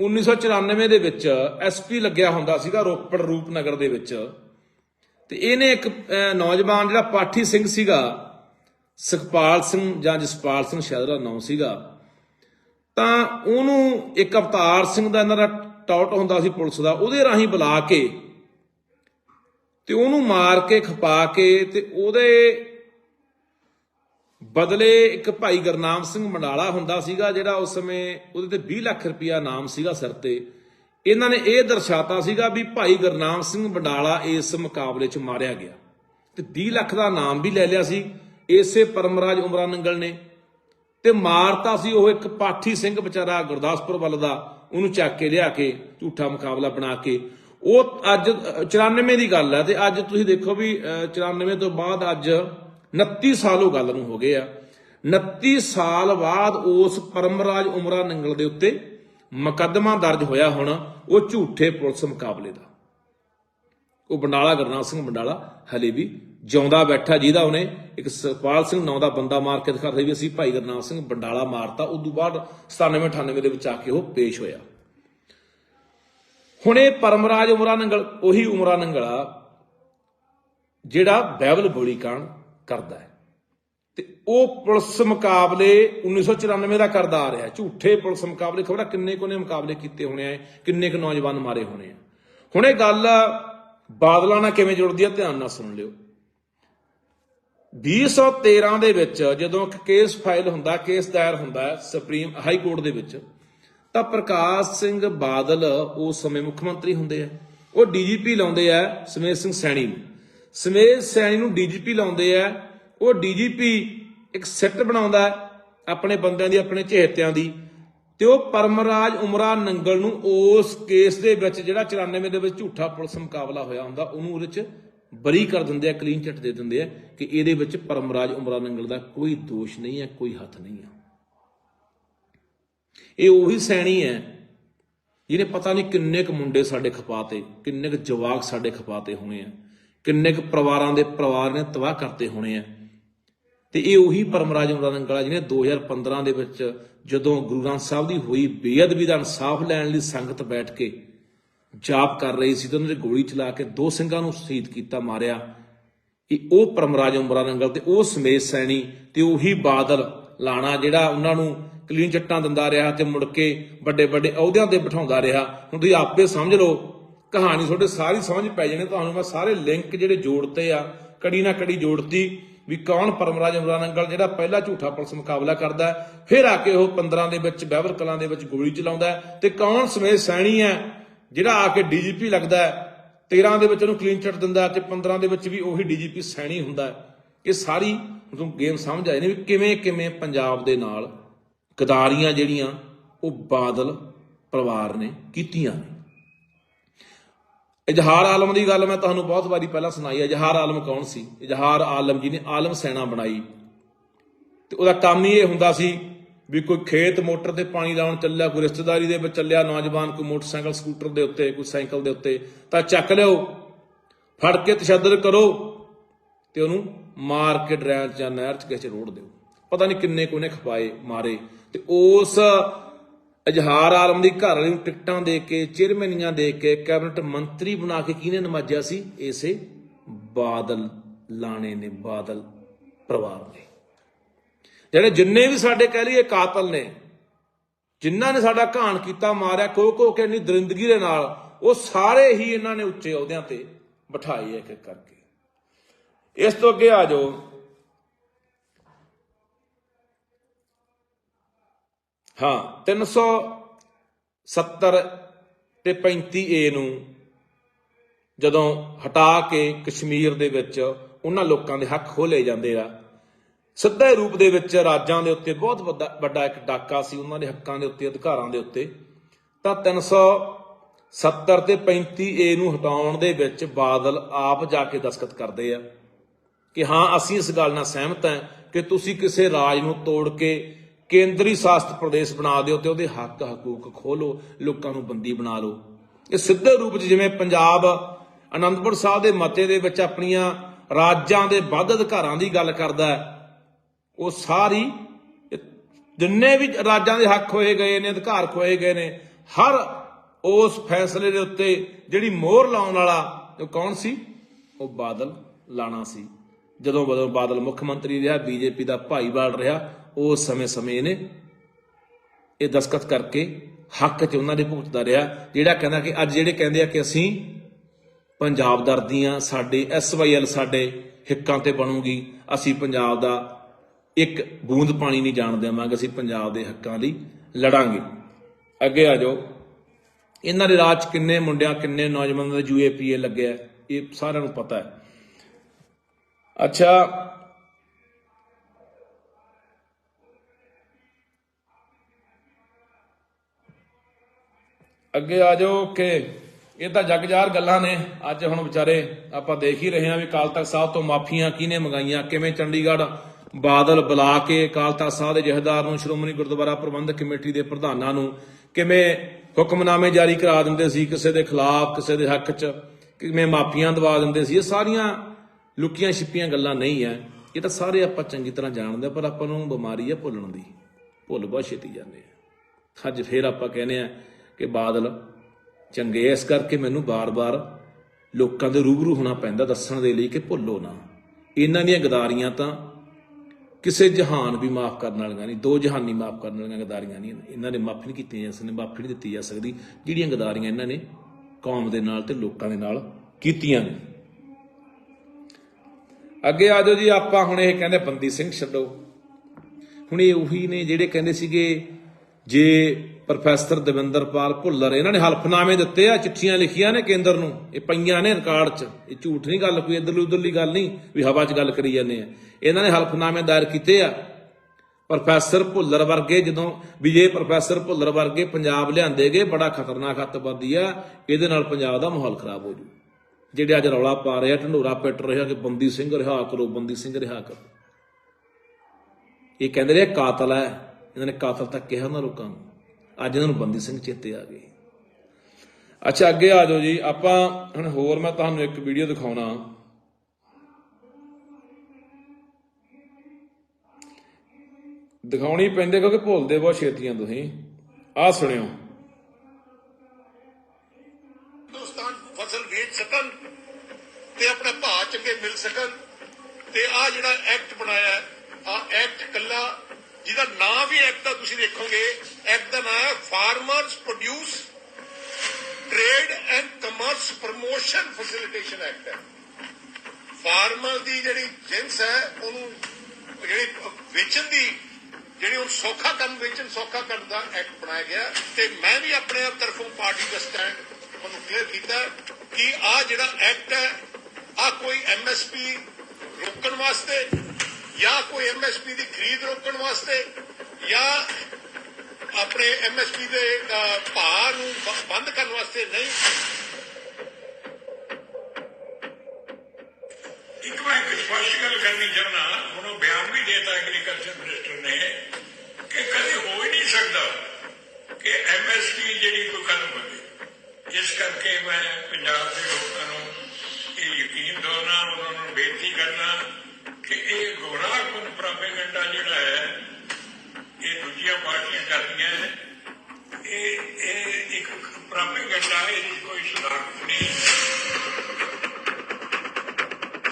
1994 ਦੇ ਵਿੱਚ ਐਸਪੀ ਲੱਗਿਆ ਹੁੰਦਾ ਸੀਗਾ ਰੋਪੜ ਰੂਪਨਗਰ ਦੇ ਵਿੱਚ। ਤੇ ਇਹਨੇ ਇੱਕ ਨੌਜਵਾਨ ਜਿਹੜਾ ਪਾਠੀ ਸਿੰਘ ਸੀਗਾ, ਸੁਖਪਾਲ ਸਿੰਘ ਜਾਂ ਜਸਪਾਲ ਸਿੰਘ ਸ਼ਾਇਦ ਦਾ ਨਾਮ ਸੀਗਾ, ਤਾਂ ਉਹਨੂੰ ਇੱਕ ਅਵਤਾਰ ਸਿੰਘ ਦਾ ਇਹਨਾਂ ਦਾ ਟਾਊਟ ਹੁੰਦਾ ਸੀ ਪੁਲਿਸ ਦਾ, ਉਹਦੇ ਰਾਹੀਂ ਬੁਲਾ ਕੇ ਤੇ ਉਹਨੂੰ ਮਾਰ ਕੇ ਖਪਾ ਕੇ ਤੇ ਉਹਦੇ ਬਦਲੇ ਇੱਕ ਭਾਈ ਗਰਨਾਮ ਸਿੰਘ ਮੰਡਾਲਾ ਹੁੰਦਾ ਸੀਗਾ ਜਿਹੜਾ ਉਸ ਸਮੇਂ ਉਹਦੇ ਤੇ 20 ਲੱਖ ਰੁਪਇਆ ਨਾਮ ਸੀਗਾ ਸਿਰ ਤੇ। ਇਹਨਾਂ ਨੇ ਇਹ ਦਰਸਾਤਾ ਸੀਗਾ ਵੀ ਭਾਈ ਗਰਨਾਮ ਸਿੰਘ ਮੰਡਾਲਾ ਇਸ ਮੁਕਾਬਲੇ 'ਚ ਮਾਰਿਆ ਗਿਆ। ਤੇ 20 ਲੱਖ ਦਾ ਨਾਮ ਵੀ ਲੈ ਲਿਆ ਸੀ ਇਸੇ ਪਰਮਰਾਜ ਉਮਰਾ ਨੰਗਲ ਨੇ। ਤੇ ਮਾਰਤਾ ਸੀ ਉਹ ਇੱਕ ਪਾਠੀ ਸਿੰਘ ਵਿਚਾਰਾ ਗੁਰਦਾਸਪੁਰ ਵੱਲ ਦਾ ਉਹਨੂੰ ਚੱਕ ਕੇ ਲਿਆ ਕੇ ਝੂਠਾ ਮੁਕਾਬਲਾ ਬਣਾ ਕੇ। ਉਹ ਅੱਜ ਅ, 94 ਦੀ ਗੱਲ ਹੈ ਤੇ ਅੱਜ ਤੁਸੀਂ ਦੇਖੋ ਵੀ ਅ, 94 ਤੋਂ ਬਾਅਦ ਅੱਜ 29 ਸਾਲ ਉਹ ਗੱਲ ਨੂੰ ਹੋ ਗਏ ਆ। 29 ਸਾਲ ਬਾਅਦ ਉਸ ਪਰਮਰਾਜ ਉਮਰਾ ਨੰਗਲ ਦੇ ਉੱਤੇ ਮੁਕੱਦਮਾ ਦਰਜ ਹੋਇਆ ਹੁਣ ਉਹ ਝੂਠੇ ਪੁਲਿਸ ਮੁਕਾਬਲੇ ਦਾ। ਉਹ ਬੰਡਾਲਾ ਗੁਰਨਾਮ ਸਿੰਘ ਬੰਡਾਲਾ ਹਲੇ ਵੀ ਜਿਉਂਦਾ ਬੈਠਾ ਜਿਹਦਾ ਉਹਨੇ ਇੱਕ ਸੁਖਪਾਲ ਸਿੰਘ ਨਾਂ ਦਾ ਬੰਦਾ ਮਾਰ ਕੇ ਦਿਖਾ ਰਹੀ ਵੀ ਅਸੀਂ ਭਾਈ ਗੁਰਨਾਮ ਸਿੰਘ ਬੰਡਾਲਾ ਮਾਰਤਾ ਉਸ ਤੋਂ ਬਾਅਦ 97 98 ਦੇ ਵਿੱਚ ਆ ਕੇ ਉਹ ਪੇਸ਼ ਹੋਇਆ। ਹੁਣ ਇਹ ਪਰਮਰਾਜ ਉਮਰਾ ਨੰਗਲ, ਉਹੀ ਉਮਰਾ ਨੰਗਲਾ ਜਿਹੜਾ ਬਾਈਬਲ ਕਾਂਡ ਕਰਦਾ ਹੈ। ਤੇ ਉਹ ਪੁਲਿਸ ਮੁਕਾਬਲੇ 1994 ਦਾ ਕਰਦਾ ਆ ਰਿਹਾ ਝੂਠੇ ਪੁਲਿਸ ਮੁਕਾਬਲੇ, ਖਬਰਾਂ ਕਿੰਨੇ ਕੋਨੇ ਮੁਕਾਬਲੇ ਕੀਤੇ ਹੋਣੇ ਆ, ਕਿੰਨੇ ਕੁ ਨੌਜਵਾਨ ਮਾਰੇ ਹੋਣੇ ਆ। ਹੁਣ ਇਹ ਗੱਲ ਬਾਦਲਾਂ ਨਾਲ ਕਿਵੇਂ ਜੁੜਦੀ ਆ, ਧਿਆਨ ਨਾਲ ਸੁਣ ਲਿਓ। 2013 ਦੇ ਵਿੱਚ ਜਦੋਂ ਇੱਕ ਕੇਸ ਫਾਈਲ ਹੁੰਦਾ, ਕੇਸ ਦਾਇਰ ਹੁੰਦਾ ਹੈ ਸੁਪਰੀਮ ਹਾਈ ਕੋਰਟ ਦੇ ਵਿੱਚ, ਤਾਂ ਪ੍ਰਕਾਸ਼ ਸਿੰਘ ਬਾਦਲ ਉਸ ਸਮੇਂ ਮੁੱਖ ਮੰਤਰੀ ਹੁੰਦੇ ਆ। ਉਹ ਡੀਜੀਪੀ ਲਾਉਂਦੇ ਆ ਸਮੇਤ ਸਿੰਘ ਸੈਣੀ ਨੂੰ। ਸਮੇਤ ਸੈਣੀ ਨੂੰ ਡੀਜੀਪੀ ਲਾਉਂਦੇ ਆ, ਉਹ ਡੀਜੀਪੀ ਇੱਕ ਸੈੱਟ ਬਣਾਉਂਦਾ ਆਪਣੇ ਬੰਦਿਆਂ ਦੀ, ਆਪਣੇ ਚਹੇਤਿਆਂ ਦੀ, ਤੇ ਉਹ ਪਰਮਰਾਜ ਉਮਰਾ ਨੰਗਲ ਨੂੰ ਉਸ ਕੇਸ ਦੇ ਵਿੱਚ ਜਿਹੜਾ 94 ਦੇ ਵਿੱਚ ਝੂਠਾ ਪੁਲਿਸ ਮੁਕਾਬਲਾ ਹੋਇਆ ਹੁੰਦਾ, ਉਹਨੂੰ ਉਹਦੇ ਚ ਬਰੀ ਕਰ ਦਿੰਦੇ ਆ ਕਲੀਨ ਚਿੱਟ ਦੇ ਦਿੰਦੇ ਆ ਕਿ ਇਹਦੇ ਵਿੱਚ ਪਰਮਰਾਜ ਉਮਰਾ ਨੰਗਲ ਦਾ ਕੋਈ ਦੋਸ਼ ਨਹੀਂ ਹੈ, ਕੋਈ ਹੱਥ ਨਹੀਂ ਹੈ। ਇਹ ਉਹੀ ਸੈਣੀ ਹੈ ਜਿਹਨੇ ਪਤਾ ਨਹੀਂ ਕਿੰਨੇ ਕੁ ਮੁੰਡੇ ਸਾਡੇ ਖਪਾਤੇ, ਕਿੰਨੇ ਕੁ ਜਵਾਕ ਸਾਡੇ ਖਪਾਤੇ ਹੋਣੇ ਆ। ਕਿੰਨੇ ਕੁ ਪਰਿਵਾਰਾਂ ਦੇ ਪਰਿਵਾਰ ਨੇ ਤਬਾਹ ਕਰਤੇ ਹੋਣੇ ਆ। ਤੇ ਇਹ ਉਹੀ ਪਰਮਰਾਜ ਉਮਰਾਨੰਗਲਾ ਜਿਹਨੇ 2015 ਦੇ ਵਿੱਚ ਜਦੋਂ ਗੁਰੂ ਗ੍ਰੰਥ ਸਾਹਿਬ ਦੀ ਹੋਈ ਬੇਅਦਬੀ ਦਾ ਇਨਸਾਫ ਲੈਣ ਲਈ ਸੰਗਤ ਬੈਠ ਕੇ ਜਾਪ ਕਰ ਰਹੀ ਸੀ ਤੇ ਉਹਨਾਂ ਨੇ ਗੋਲੀ ਚਲਾ ਕੇ ਦੋ ਸਿੰਘਾਂ ਨੂੰ ਸ਼ਹੀਦ ਕੀਤਾ, ਮਾਰਿਆ। ਇਹ ਉਹ ਪਰਮਰਾਜ ਉਮਰਾਨੰਗਲ ਤੇ ਉਹ ਸਮੇਤ ਸੈਣੀ ਤੇ ਉਹੀ ਬਾਦਲ ਲਾਣਾ ਜਿਹੜਾ ਉਹਨਾਂ ਨੂੰ ਕਲੀਨ ਚੱਟਾਂ ਦਿੰਦਾ ਰਿਹਾ ਤੇ ਮੁੜ ਕੇ ਵੱਡੇ ਵੱਡੇ ਅਹੁਦਿਆਂ ਤੇ ਬਿਠਾਉਂਦਾ ਰਿਹਾ। ਹੁਣ ਤੁਸੀਂ ਆਪੇ ਸਮਝ ਲਓ ਕਹਾਣੀ ਤੁਹਾਡੇ ਸਾਰੀ ਸਮਝ ਪੈ ਜਾਣੀ ਤੁਹਾਨੂੰ ਮੈਂ ਸਾਰੇ ਲਿੰਕ ਜਿਹੜੇ ਜੋੜਤੇ ਆ ਕੜੀ ਨਾ ਕੜੀ ਜੋੜਤੀ ਵੀ ਕੌਣ ਪਰਮਰਾਜ ਇਮਰਾਨ ਅੰਗਲ ਜਿਹੜਾ ਪਹਿਲਾ ਝੂਠਾ ਪੁਲਿਸ ਮੁਕਾਬਲਾ ਕਰਦਾ ਫਿਰ ਆ ਕੇ ਉਹ 15 ਦੇ ਵਿੱਚ ਬਹਿਵਰ ਕਲਾਂ ਦੇ ਵਿੱਚ ਗੋਲੀ ਚਲਾਉਂਦਾ ਹੈ, ਤੇ ਕੌਣ ਸਮੇਤ ਸੈਣੀ ਹੈ ਜਿਹੜਾ ਆ ਕੇ ਡੀਜੀਪੀ ਲੱਗਦਾ ਹੈ 13 ਦੇ ਵਿੱਚ ਉਹਨੂੰ ਕਲੀਨ ਚਿੱਟ ਦਿੰਦਾ ਹੈ ਤੇ 15 ਦੇ ਵਿੱਚ ਵੀ ਉਹੀ ਡੀਜੀਪੀ ਸੈਣੀ ਹੁੰਦਾ ਇਹ ਸਾਰੀ ਤੁਹਾਨੂੰ ਗੇਮ ਸਮਝ ਆਏ ਨੇ ਵੀ ਕਿਵੇਂ ਕਿਵੇਂ ਪੰਜਾਬ ਦੇ ਨਾਲ ਗਦਾਰੀਆਂ ਜਿਹੜੀਆਂ ਉਹ ਬਾਦਲ ਪਰਿਵਾਰ ਨੇ ਕੀਤੀਆਂ ਨੇ। ਇਜਹਾਰ ਆਲਮ ਦੀ ਗੱਲ ਮੈਂ ਤੁਹਾਨੂੰ ਬਹੁਤ ਵਾਰੀ ਪਹਿਲਾਂ ਸੁਣਾਈ ਹੈ। ਇਜਹਾਰ ਆਲਮ ਕੌਣ ਸੀ? ਇਜਹਾਰ ਆਲਮ ਜੀ ਨੇ ਆਲਮ ਸੈਨਾ ਬਣਾਈ। ਤੇ ਉਹਦਾ ਕੰਮ ਹੀ ਇਹ ਹੁੰਦਾ ਸੀ ਵੀ ਕੋਈ ਖੇਤ ਮੋਟਰ ਤੇ ਪਾਣੀ ਲਾਉਣ ਚੱਲਿਆ, ਕੋਈ ਰਿਸ਼ਤੇਦਾਰੀ ਦੇ ਵਿੱਚ ਚੱਲਿਆ, ਨੌਜਵਾਨ ਕੋਈ ਮੋਟਰਸਾਈਕਲ, ਸਕੂਟਰ ਦੇ ਉੱਤੇ, ਕੋਈ ਸਾਈਕਲ ਦੇ ਉੱਤੇ, ਤਾਂ ਚੱਕ ਲਿਓ ਫੜ ਕੇ ਤਸ਼ੱਦਦ ਕਰੋ ਤੇ ਉਹਨੂੰ ਮਾਰ ਕੇ ਡਰੈਨ ਜਾਂ ਨਹਿਰ ਚ ਕਿਸੇ ਰੋੜ ਦਿਓ ਪਤਾ ਨਹੀਂ ਕਿੰਨੇ ਕੋਨੇ ਖਪਾਏ, ਮਾਰੇ। ਤੇ ਉਸ ਇਜਹਾਰ ਆਲਮ ਦੀ ਘਰ ਵਾਲੀ ਨੂੰ ਟਿਕਟਾਂ ਦੇ ਕੇ ਚੇਅਰਮੈਨੀਆਂ ਦੇ ਕੇ ਕੈਬਨਿਟ ਮੰਤਰੀ ਬਣਾ ਕੇ ਕਿਹਨੇ ਨਵਾਜਿਆ ਸੀ? ਇਸੇ ਬਾਦਲ, ਲਾਣੇ ਨੇ, ਬਾਦਲ ਪਰਿਵਾਰ ਨੇ। ਜਿਹੜੇ ਜਿੰਨੇ ਵੀ ਸਾਡੇ ਕਹਿ ਲਈਏ ਕਾਤਲ ਨੇ, ਜਿਨ੍ਹਾਂ ਨੇ ਸਾਡਾ ਘਾਣ ਕੀਤਾ, ਮਾਰਿਆ ਕੋ ਕੋ ਕੇ ਇੰਨੀ ਦਰਿੰਦਗੀ ਦੇ ਨਾਲ, ਉਹ ਸਾਰੇ ਹੀ ਇਹਨਾਂ ਨੇ ਉੱਚੇ ਅਹੁਦਿਆਂ ਤੇ ਬਿਠਾਏ ਇੱਕ ਇੱਕ ਕਰਕੇ। ਇਸ ਤੋਂ ਅੱਗੇ ਆ ਜਾਓ। ਹਾਂ 370 ਤੇ 35 ਏ ਨੂੰ ਜਦੋਂ ਹਟਾ ਕੇ ਕਸ਼ਮੀਰ ਦੇ ਵਿੱਚ ਉਹਨਾਂ ਲੋਕਾਂ ਦੇ ਹੱਕ ਖੋਲੇ ਜਾਂਦੇ ਆ, ਸਿੱਧੇ ਰੂਪ ਦੇ ਵਿੱਚ ਰਾਜਾਂ ਦੇ ਉੱਤੇ ਬਹੁਤ ਵੱਡਾ ਵੱਡਾ ਇੱਕ ਡਾਕਾ ਸੀ, ਉਹਨਾਂ ਦੇ ਹੱਕਾਂ ਦੇ ਉੱਤੇ, ਅਧਿਕਾਰਾਂ ਦੇ ਉੱਤੇ, ਤਾਂ 370 ਤੇ 35 ਏ ਨੂੰ ਹਟਾਉਣ ਦੇ ਵਿੱਚ ਬਾਦਲ ਆਪ ਜਾ ਕੇ ਦਸਖਤ ਕਰਦੇ ਆ ਕਿ ਹਾਂ, ਅਸੀਂ ਇਸ ਗੱਲ ਨਾਲ ਸਹਿਮਤ ਹਾਂ ਕਿ ਤੁਸੀਂ ਕਿਸੇ ਰਾਜ ਨੂੰ ਤੋੜ ਕੇ ਕੇਂਦਰੀ ਸ਼ਾਸਤ ਪ੍ਰਦੇਸ਼ ਬਣਾ ਦਿਓ ਤੇ ਉਹਦੇ ਹੱਕ ਹਕੂਕ ਖੋਲੋ, ਲੋਕਾਂ ਨੂੰ ਬੰਦੀ ਬਣਾ ਲਓ। ਇਹ ਸਿੱਧੇ ਰੂਪ 'ਚ ਜਿਵੇਂ ਪੰਜਾਬ ਅਨੰਦਪੁਰ ਸਾਹਿਬ ਦੇ ਮਤੇ ਦੇ ਵਿੱਚ ਆਪਣੀਆਂ ਰਾਜਾਂ ਦੇ ਵੱਧ ਅਧਿਕਾਰਾਂ ਦੀ ਗੱਲ ਕਰਦਾ ਉਹ ਸਾਰੀ ਜਿੰਨੇ ਵੀ ਰਾਜਾਂ ਦੇ ਹੱਕ ਹੋਏ ਗਏ ਨੇ, ਅਧਿਕਾਰ ਖੋਏ ਗਏ ਨੇ, ਹਰ ਉਸ ਫੈਸਲੇ ਦੇ ਉੱਤੇ ਜਿਹੜੀ ਮੋਹਰ ਲਾਉਣ ਵਾਲਾ, ਉਹ ਕੌਣ ਸੀ? ਉਹ ਬਾਦਲ ਲਾਣਾ ਸੀ। ਜਦੋਂ ਬਦਲ ਬਾਦਲ ਮੁੱਖ ਮੰਤਰੀ ਰਿਹਾ, ਬੀਜੇਪੀ ਦਾ ਭਾਈਵਾਲ ਰਿਹਾ ਉਹ ਸਮੇਂ ਸਮੇਂ ਇਹਨੇ ਇਹ ਦਸਖਤ ਕਰਕੇ ਹੱਕ 'ਚ ਉਹਨਾਂ ਦੇ ਭੁਗਤਦਾ ਰਿਹਾ, ਜਿਹੜਾ ਕਹਿੰਦਾ ਕਿ ਅੱਜ ਜਿਹੜੇ ਕਹਿੰਦੇ ਆ ਕਿ ਅਸੀਂ ਪੰਜਾਬ ਦਰਦੀਆਂ ਸਾਡੇ ਐਸਵਾਈਐਲ ਸਾਡੇ ਹਿੱਕਾਂ ਤੇ ਬਣੂਗੀ, ਅਸੀਂ ਪੰਜਾਬ ਦਾ ਇੱਕ ਬੂੰਦ ਪਾਣੀ ਨਹੀਂ ਜਾਣ ਦੇਵਾਂਗੇ, ਅਸੀਂ ਪੰਜਾਬ ਦੇ ਹੱਕਾਂ ਲਈ ਲੜਾਂਗੇ। ਅੱਗੇ ਆ ਜਾਓ। ਇਹਨਾਂ ਦੇ ਰਾਜ 'ਚ ਕਿੰਨੇ ਮੁੰਡਿਆਂ, ਕਿੰਨੇ ਨੌਜਵਾਨਾਂ ਦਾ ਯੂਏਪੀਏ ਲੱਗਿਆ ਇਹ ਸਾਰਿਆਂ ਨੂੰ ਪਤਾ ਹੈ। ਅੱਛਾ ਅੱਗੇ ਆ ਜਾਓ ਕਿ ਇਹ ਤਾਂ ਜਗਜਾਰ ਗੱਲਾਂ ਨੇ। ਅੱਜ ਹੁਣ ਵਿਚਾਰੇ ਆਪਾਂ ਦੇਖ ਹੀ ਰਹੇ ਹਾਂ ਵੀ ਅਕਾਲ ਤਖਤ ਸਾਹਿਬ ਤੋਂ ਮਾਫੀਆਂ ਕਿਹਨੇ ਮੰਗਾਈਆਂ ਕਿਵੇਂ ਚੰਡੀਗੜ੍ਹ ਬਾਦਲ ਬੁਲਾ ਕੇ ਅਕਾਲ ਤਖਤ ਸਾਹਿਬ ਦੇ ਜਹੇਦਾਰ ਨੂੰ ਸ਼੍ਰੋਮਣੀ ਗੁਰਦੁਆਰਾ ਪ੍ਰਬੰਧਕ ਕਮੇਟੀ ਦੇ ਪ੍ਰਧਾਨਾਂ ਨੂੰ ਕਿਵੇਂ ਹੁਕਮਨਾਮੇ ਜਾਰੀ ਕਰਾ ਦਿੰਦੇ ਸੀ ਕਿਸੇ ਦੇ ਖਿਲਾਫ ਕਿਸੇ ਦੇ ਹੱਕ 'ਚ ਕਿਵੇਂ ਮਾਫੀਆਂ ਦਵਾ ਦਿੰਦੇ ਸੀ। ਇਹ ਸਾਰੀਆਂ ਲੁਕੀਆਂ ਛਿਪੀਆਂ ਗੱਲਾਂ ਨਹੀਂ ਐ। ਇਹ ਤਾਂ ਸਾਰੇ ਆਪਾਂ ਚੰਗੀ ਤਰ੍ਹਾਂ ਜਾਣਦੇ ਹਾਂ, ਪਰ ਆਪਾਂ ਨੂੰ ਬਿਮਾਰੀ ਹੈ ਭੁੱਲਣ ਦੀ। ਭੁੱਲ ਬਹੁਤ ਛੇਤੀ ਜਾਂਦੇ ਆ। ਅੱਜ ਫੇਰ ਆਪਾਂ ਕਹਿੰਦੇ ਆ ਕਿ ਬਾਦਲ ਚੰਗੇ ਇਸ ਕਰਕੇ ਮੈਨੂੰ ਬਾਰ-ਬਾਰ ਲੋਕਾਂ ਦੇ ਰੂਬਰੂ ਹੋਣਾ ਪੈਂਦਾ, ਦੱਸਣ ਦੇ ਲਈ ਕਿ ਭੁੱਲੋ ਨਾ। ਇਹਨਾਂ ਦੀਆਂ ਗਦਾਰੀਆਂ ਤਾਂ ਕਿਸੇ ਜਹਾਨ ਵੀ ਮਾਫ ਕਰਨ ਵਾਲੀਆਂ ਨਹੀਂ, ਦੋ ਜਹਾਨੀ ਮਾਫ ਕਰਨ ਵਾਲੀਆਂ ਗਦਾਰੀਆਂ ਨਹੀਂ। ਇਹਨਾਂ ਨੇ ਮਾਫੀ ਨਹੀਂ ਕੀਤੀਆਂ ਜਾ ਸਕਦੀਆਂ ਮਾਫੀ ਨਹੀਂ ਦਿੱਤੀ ਜਾ ਸਕਦੀ। ਜਿਹੜੀਆਂ ਗਦਾਰੀਆਂ ਇਹਨਾਂ ਨੇ ਕੌਮ ਦੇ ਨਾਲ ਤੇ ਲੋਕਾਂ ਦੇ ਨਾਲ ਕੀਤੀਆਂ ਨੇ। ਅੱਗੇ ਆ ਜਾਓ ਜੀ, ਆਪਾਂ ਹੁਣ ਇਹ ਕਹਿੰਦੇ ਬੰਦੀ ਸਿੰਘ ਛੱਡੋ। ਹੁਣ ਇਹ ਉਹੀ ਨੇ ਜਿਹੜੇ ਕਹਿੰਦੇ ਸੀਗੇ ਜੇ ਪ੍ਰੋਫੈਸਰ ਦਵਿੰਦਰਪਾਲ ਭੁੱਲਰ, ਇਹਨਾਂ ਨੇ ਹਲਫਨਾਮੇ ਦਿੱਤੇ ਆ, ਚਿੱਠੀਆਂ ਲਿਖੀਆਂ ਨੇ ਕੇਂਦਰ ਨੂੰ। ਇਹ ਪਈਆਂ ਨੇ ਰਿਕਾਰਡ 'ਚ। ਇਹ ਝੂਠ ਨਹੀਂ ਗੱਲ, ਕੋਈ ਇਧਰਲੀ ਉਧਰਲੀ ਗੱਲ ਨਹੀਂ, ਵੀ ਹਵਾ 'ਚ ਗੱਲ ਕਰੀ ਜਾਂਦੇ ਆ। ਇਹਨਾਂ ਨੇ ਹਲਫਨਾਮੇ ਦਾਇਰ ਕੀਤੇ ਆ। ਪ੍ਰੋਫੈਸਰ ਭੁੱਲਰ ਵਰਗੇ ਜਦੋਂ, ਵੀ ਜੇ ਪ੍ਰੋਫੈਸਰ ਭੁੱਲਰ ਵਰਗੇ ਪੰਜਾਬ ਲਿਆਂਦੇ ਗਏ, ਬੜਾ ਖਤਰਨਾਕ ਅੱਤਵਾਦੀ ਆ, ਇਹਦੇ ਨਾਲ ਪੰਜਾਬ ਦਾ ਮਾਹੌਲ ਖਰਾਬ ਹੋ ਜੂ। ਜਿਹੜੇ ਅੱਜ ਰੌਲਾ ਪਾ ਰਹੇ ਆ, ਢੰਡੋਰਾ ਪਿੱਟ ਰਹੇ ਆ ਕਿ ਬੰਦੀ ਸਿੰਘ ਰਿਹਾ ਕਰੋ, ਬੰਦੀ ਸਿੰਘ ਰਿਹਾ ਕਰੋ। ਇਹ ਕਹਿੰਦੇ ਨੇ ਕਾਤਲ ਹੈ। ਇਹਨਾਂ ਨੇ ਕਾਤਲ ਤੱਕ ਕਿਹਾ ਉਹਨਾਂ ਲੋਕਾਂ ਨੂੰ। ਅੱਜ ਇਹਨਾਂ ਨੂੰ ਬੰਦੀ ਸਿੰਘ ਚੇਤੇ ਆ ਗਏ। ਅੱਛਾ, ਅੱਗੇ ਆ ਜਾਓ ਜੀ। ਆਪਾਂ ਹੁਣ ਹੋਰ ਮੈਂ ਤੁਹਾਨੂੰ ਇੱਕ ਵੀਡੀਓ ਦਿਖਾਉਣਾ। ਦਿਖਾਉਣੀ ਪੈਂਦੇ ਕਿਉਂਕਿ ਭੁੱਲਦੇ ਬਹੁਤ ਛੇਤੀਆਂ ਤੁਸੀਂ। ਆਹ ਸੁਣਿਓ। ਹਿੰਦੁਸਤਾਨ ਫਸਲ ਵੇਚ ਸਕਣ ਤੇ ਆਪਣੇ ਭਾਅ ਚੰਗੇ ਮਿਲ ਸਕਣ ਤੇ ਆ ਜਿਹੜਾ ਐਕਟ ਬਣਾਇਆ ਆ ਐਕਟ ਕੱਲਾ ਜਿਹਦਾ ਨਾਂ ਵੀ ਐਕਟ ਦਾ ਤੁਸੀਂ ਦੇਖੋਗੇ, ਐਕਟ ਦਾ ਨਾਮ ਹੈ farmers produce trade and commerce promotion facilitation act ਹੈ। ਫਾਰਮਰ ਦੀ ਜਿਹੜੀ ਜਿੰਸ ਹੈ, ਉਹਨੂੰ ਜਿਹੜੀ ਵੇਚਣ ਦੀ, ਜਿਹੜੀ ਉਹ ਸੌਖਾ ਕੰਮ ਵੇਚਣ, ਸੌਖਾ ਕਰਨ ਦਾ ਐਕਟ ਬਣਾਇਆ ਗਿਆ। ਤੇ ਮੈਂ ਵੀ ਆਪਣੇ ਆਪ ਤਰਫੋਂ ਪਾਰਟੀ ਦਾ ਸਟੈਂਡ ਉਹਨੂੰ ਕਲੀਅਰ ਕੀਤਾ ਕਿ ਆ ਜਿਹੜਾ ਐਕਟ ਹੈ ਆ ਕੋਈ ਐਮਐਸਪੀ ਰੋਕਣ ਵਾਸਤੇ ਜਾਂ ਕੋਈ ਐਮਐਸਪੀ ਦੀ ਖਰੀਦ ਰੋਕਣ ਵਾਸਤੇ, ਜਾਂ ਆਪਣੇ ਐਮਐਸਪੀ ਦੇ ਭਾਅ ਨੂੰ ਬੰਦ ਕਰਨ ਵਾਸਤੇ ਨਹੀਂ। ਇੱਕ ਮੈਂ ਇੱਕ ਸਪਸ਼ਟ ਗੱਲ ਕਰਨੀ ਚਾਹੁੰਦਾ ਹੁਣ ਉਹ ਬਿਆਨ ਵੀ ਦੇਤਾ ਐਗਰੀਕਲਚਰ ਮਿਨਿਸਟਰ ਨੇ ਕਿ ਕਦੇ ਹੋ ਹੀ ਨਹੀਂ ਸਕਦਾ ਕਿ ਐਮਐਸਪੀ ਜਿਹੜੀ ਕੋਈ ਖਤਮ ਹੋ ਇਸ ਕਰਕੇ ਮੈਂ ਪੰਜਾਬ ਦੇ ਲੋਕਾਂ ਨੂੰ ਇਹ ਯਕੀਨ ਦਿਵਾਉਣਾ ਉਹਨਾਂ ਨੂੰ ਬੇਨਤੀ ਕਰਨਾ ਕਿ ਇਹ ਗੁਮਰਾਹਕੁਨ ਪ੍ਰੋਪੇਗੈਂਡਾ ਜਿਹੜਾ ਹੈ, ਇਹ ਦੂਜੀਆਂ ਪਾਰਟੀਆਂ ਕਰਦੀਆਂ ਹੈ ਇਹ ਇਹ ਇੱਕ ਪ੍ਰੋਪੇਗੈਂਡਾ ਹੈ, ਇਹਦੀ ਕੋਈ ਸੁਧਾਰ ਨਹੀਂ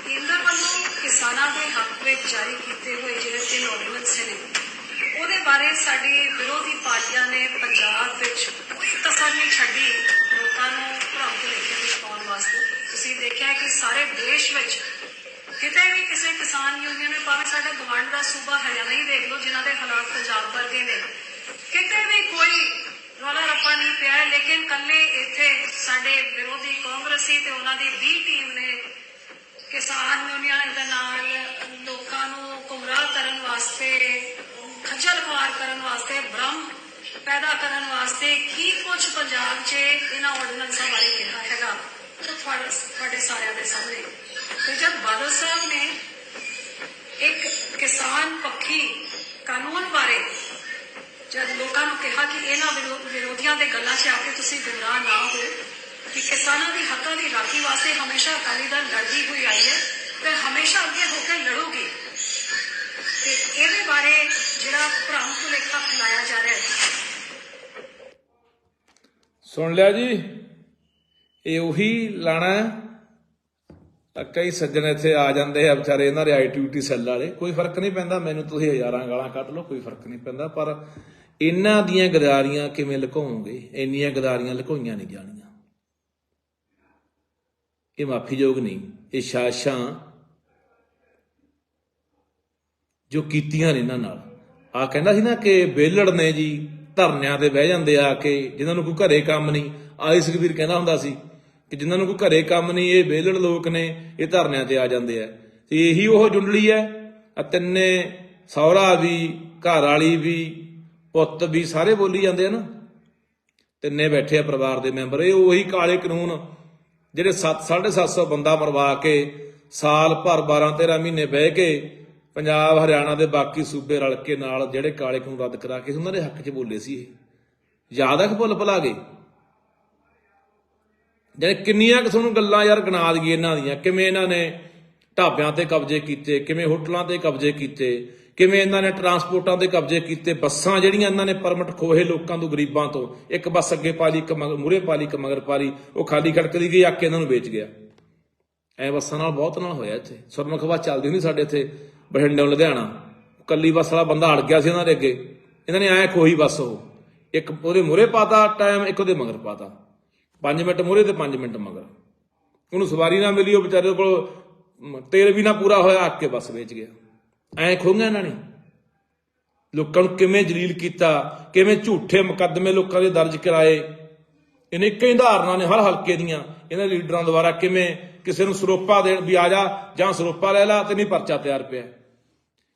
ਕੇਂਦਰ ਵੱਲੋਂ ਕਿਸਾਨਾਂ ਦੇ ਹੱਕ ਵਿੱਚ ਜਾਰੀ ਕੀਤੇ ਹੋਏ ਜਿਹੜੇ ਤਿੰਨ ਆਰਡੀਨੈਂਸ ਨੇ, ਉਹਦੇ ਬਾਰੇ ਸਾਡੀ ਵਿਰੋਧੀ ਪਾਰਟੀਆਂ ਨੇ ਪੰਜਾਬ ਵਿੱਚ ਕੋਈ ਕਸਰ ਨਹੀਂ ਛੱਡੀ। ਲੋਕਾਂ ਨੂੰ ਭਰਮ ਦੇ ਲੇਖੇ ਵਿੱਚ ਪਾਉਣ ਵਾਸਤੇ। ਤੁਸੀਂ ਦੇਖਿਆ ਕਿ ਸਾਰੇ ਦੇਸ਼ ਵਿੱਚ ਕਿਤੇ ਵੀ ਕਿਸੇ ਕਿਸਾਨ ਯੂਨੀਅਨ ਨੇ ਭਾਵੇਂ ਸਾਡਾ ਗਵੰਡ ਦਾ ਸੂਬਾ ਹਰਿਆਣਾ ਹੀ ਦੇਖ ਲਓ ਜਿਨ੍ਹਾਂ ਦੇ ਹਾਲਾਤ ਪੰਜਾਬ ਵਰਗੇ ਨੇ। ਕਿਤੇ ਵੀ ਕੋਈ ਰੌਲਾ ਰੱਪਾ ਨਹੀਂ ਪਿਆ ਹੈ, ਲੇਕਿਨ ਕੱਲੇ ਇੱਥੇ ਸਾਡੇ ਵਿਰੋਧੀ ਕਾਂਗਰਸੀ ਤੇ ਉਹਨਾਂ ਦੀ ਬੀ ਟੀਮ ਨੇ ਕਿਸਾਨ ਯੂਨੀਅਨ ਦੇ ਨਾਲ ਲੋਕਾਂ ਨੂੰ ਗੁੰਮਰਾਹ ਕਰਨ ਵਾਸਤੇ ਖੱਜਲ ਖੁਆਰ ਕਰਨ ਵਾਸਤੇ ਭ੍ਰਮ ਪੈਦਾ ਕਰਨ ਵਾਸਤੇ ਕੀ ਕੁਝ ਪੰਜਾਬ 'ਚ ਇਹਨਾਂ ਆਰਡੀਨੈਂਸਾਂ ਬਾਰੇ ਕਿਹਾ ਹੈਗਾ ਤੁਹਾਡੇ ਸਾਰਿਆਂ ਦੇ ਸਾਹਮਣੇ। ਤੇ ਜਦ ਬਾਦਲ ਸਾਹਿਬ ਨੇ ਇੱਕ ਕਿਸਾਨ ਪੱਖੀ ਕਾਨੂੰਨ ਬਾਰੇ ਜਦ ਲੋਕਾਂ ਨੂੰ ਕਿਹਾ ਕਿ ਇਹਨਾਂ ਵਿਰੋਧੀਆਂ ਦੇ ਗੱਲਾਂ 'ਚ ਆ ਕੇ ਤੁਸੀਂ ਗੁੰਮਰਾਹ ਨਾ ਹੋ, ਕਿ ਕਿਸਾਨਾਂ ਦੀ ਹੱਕਾਂ ਦੀ ਰਾਖੀ ਵਾਸਤੇ ਹਮੇਸ਼ਾ ਅਕਾਲੀ ਦਲ ਲੜਦੀ ਹੋਈ ਆਈ ਹੈ, ਤੇ ਹਮੇਸ਼ਾ ਅੱਗੇ ਹੋ ਕੇ ਲੜੂਗੀ। ਤੇ ਇਹਦੇ ਬਾਰੇ ਜਿਹੜਾ ਭ੍ਰਮ ਭੁਲੇਖਾ ਫੈਲਾਇਆ ਜਾ ਰਿਹਾ ਹੈ। ਸੁਣ ਲਿਆ ਜੀ, ਇਹ ਉਹੀ ਲਾਣਾ ਤਾਂ ਕਈ ਸੱਜਣ ਇੱਥੇ ਆ ਜਾਂਦੇ ਆ, ਵਿਚਾਰੇ ਇਹਨਾਂ ਦੇ ਆਈਟੀਯੂਟੀ ਸੈੱਲ ਵਾਲੇ। ਕੋਈ ਫ਼ਰਕ ਨਹੀਂ ਪੈਂਦਾ, ਮੈਨੂੰ ਤੁਸੀਂ ਹਜ਼ਾਰਾਂ ਗਾਲਾਂ ਕੱਢ ਲਓ, ਕੋਈ ਫ਼ਰਕ ਨਹੀਂ ਪੈਂਦਾ, ਪਰ ਇਹਨਾਂ ਦੀਆਂ ਗਦਾਰੀਆਂ ਕਿਵੇਂ ਲੁਕਾਓਗੇ ਇੰਨੀਆਂ ਗਦਾਰੀਆਂ ਲੁਕਾਈਆਂ ਨਹੀਂ ਜਾਣੀਆਂ। ਇਹ ਮਾਫੀਯੋਗ ਨਹੀਂ, ਇਹ ਸਾਸ਼ਾਂ ਜੋ ਕੀਤੀਆਂ ਨੇ ਇਹਨਾਂ ਨਾਲ। ਆ ਕਹਿੰਦਾ ਸੀ ਨਾ ਕਿ ਬੇਲੜ ਨੇ ਜੀ ਧਰਨਿਆਂ ਤੇ ਬਹਿ ਜਾਂਦੇ ਆ ਕੇ, ਜਿਨ੍ਹਾਂ ਨੂੰ ਕੋਈ ਘਰੇ ਕੰਮ ਨਹੀਂ। ਆਈ ਸੁਖਬੀਰ ਕਹਿੰਦਾ ਹੁੰਦਾ ਸੀ ਕਿ ਜਿਨ੍ਹਾਂ ਨੂੰ ਕੋਈ ਘਰੇ ਕੰਮ ਨਹੀਂ, ਇਹ ਬੇਲੜ ਲੋਕ ਨੇ, ਇਹ ਧਰਨਿਆਂ ਤੇ ਆ ਜਾਂਦੇ ਆ। ਤੇ ਇਹੀ ਉਹ ਜੁੰਡਲੀ ਹੈ ਆ ਤਿੰਨੇ ਸਹੁਰਾ ਵੀ, ਘਰ ਵਾਲੀ ਵੀ, ਪੁੱਤ ਵੀ, ਸਾਰੇ ਬੋਲੀ ਜਾਂਦੇ ਆ ਨਾ। ਤਿੰਨੇ ਬੈਠੇ ਆ ਪਰਿਵਾਰ ਦੇ ਮੈਂਬਰ। ਇਹ ਉਹੀ ਕਾਲੇ ਕਾਨੂੰਨ ਜਿਹੜੇ 7 750 ਬੰਦਾ ਮਰਵਾ ਕੇ ਸਾਲ ਭਰ 12 13 ਮਹੀਨੇ ਬਹਿ ਕੇ ਪੰਜਾਬ, ਹਰਿਆਣਾ ਦੇ ਬਾਕੀ ਸੂਬੇ ਰਲ ਕੇ ਨਾਲ ਜਿਹੜੇ ਕਾਲੇ ਕਾਨੂੰਨ ਰੱਦ ਕਰਾ ਕੇ, ਉਹਨਾਂ ਦੇ ਹੱਕ 'ਚ ਬੋਲੇ ਸੀ ਇਹ। ਯਾਦ ਆ ਕਿ ਭੁੱਲ ਭੁਲਾ ਗਏ? ਜਿਹੜੇ ਕਿੰਨੀਆਂ ਕਿ ਤੁਹਾਨੂੰ ਗੱਲਾਂ ਯਾਰ ਗਿਣਾ ਦਈਏ ਇਹਨਾਂ ਦੀਆਂ, ਕਿਵੇਂ ਇਹਨਾਂ ਨੇ ਢਾਬਿਆਂ ਤੇ ਕਬਜ਼ੇ ਕੀਤੇ, ਕਿਵੇਂ ਹੋਟਲਾਂ ਤੇ ਕਬਜ਼ੇ ਕੀਤੇ, ਕਿਵੇਂ ਇਹਨਾਂ ਨੇ ਟਰਾਂਸਪੋਰਟਾਂ ਤੇ ਕਬਜ਼ੇ ਕੀਤੇ, ਬੱਸਾਂ ਜਿਹੜੀਆਂ ਇਹਨਾਂ ਨੇ ਪਰਮਿਟ ਖੋਹੇ ਲੋਕਾਂ ਤੋਂ, ਗਰੀਬਾਂ ਤੋਂ, ਇੱਕ ਬੱਸ ਅੱਗੇ ਪਾਲੀ ਇੱਕ ਮੂਰੇ ਪਾਲੀ ਇੱਕ ਮਗਰ ਪਾਲੀ ਉਹ ਖਾਲੀ ਖੜਕਦੀ ਗਈ, ਆ ਕੇ ਇਹਨਾਂ ਨੂੰ ਵੇਚ ਗਿਆ। ਐ ਬੱਸਾਂ ਨਾਲ ਬਹੁਤ ਨਾਲ ਹੋਇਆ ਇੱਥੇ। ਸੁਰਮੁਖ ਬੱਸ ਚੱਲਦੀ ਹੁੰਦੀ ਸਾਡੇ ਇੱਥੇ, ਬਠਿੰਡੇ, ਲੁਧਿਆਣਾ। ਕੱਲੀ ਬੱਸ ਵਾਲਾ ਬੰਦਾ ਅੜ ਗਿਆ ਸੀ ਇਹਨਾਂ ਦੇ ਅੱਗੇ। ਇਹਨਾਂ ਨੇ ਐ ਖੋਹੀ ਬੱਸ ਉਹ। ਇੱਕ ਉਹਦੇ ਮੂਰੇ ਪਾਤਾ ਟਾਈਮ ਇੱਕ ਉਹਦੇ ਮਗਰ ਪਾਤਾ। 5 ਮਿੰਟ ਮੂਰੇ ਤੇ 5 ਮਿੰਟ ਮਗਰ। ਉਹਨੂੰ ਸਵਾਰੀ ਨਾ ਮਿਲੀ ਉਹ ਵਿਚਾਰੇ ਕੋਲ ਮ, ਤੇਲ ਵੀ ਨਾ ਪੂਰਾ ਹੋਇਆ ਅੱਕ ਕੇ ਬੱਸ ਵੇਚ ਗਿਆ। ਐ ਖੋਂਗਾ ਇਹਨਾਂ ਨੇ। ਲੋਕਾਂ ਨੂੰ ਕਿਵੇਂ ਜਲੀਲ ਕੀਤਾ ਕਿਵੇਂ ਝੂਠੇ ਮੁਕੱਦਮੇ ਲੋਕਾਂ ਦੇ ਦਰਜ ਕਰਾਏ। ਇਹਨੇ ਕਈ ਧਾਰਨਾ ਨੇ ਹਰ ਹਲਕੇ ਦੀਆਂ ਇਹਨਾਂ ਲੀਡਰਾਂ ਦੁਆਰਾ ਕਿਵੇਂ ਕਿਸੇ ਨੂੰ ਸਰੋਪਾ ਦੇਣ ਵੀ ਆ ਜਾ ਜਾਂ ਸਰੋਪਾ ਲੈ ਲਾ ਤੇ ਨਹੀਂ ਪਰਚਾ ਤਿਆਰ ਪਿਆ।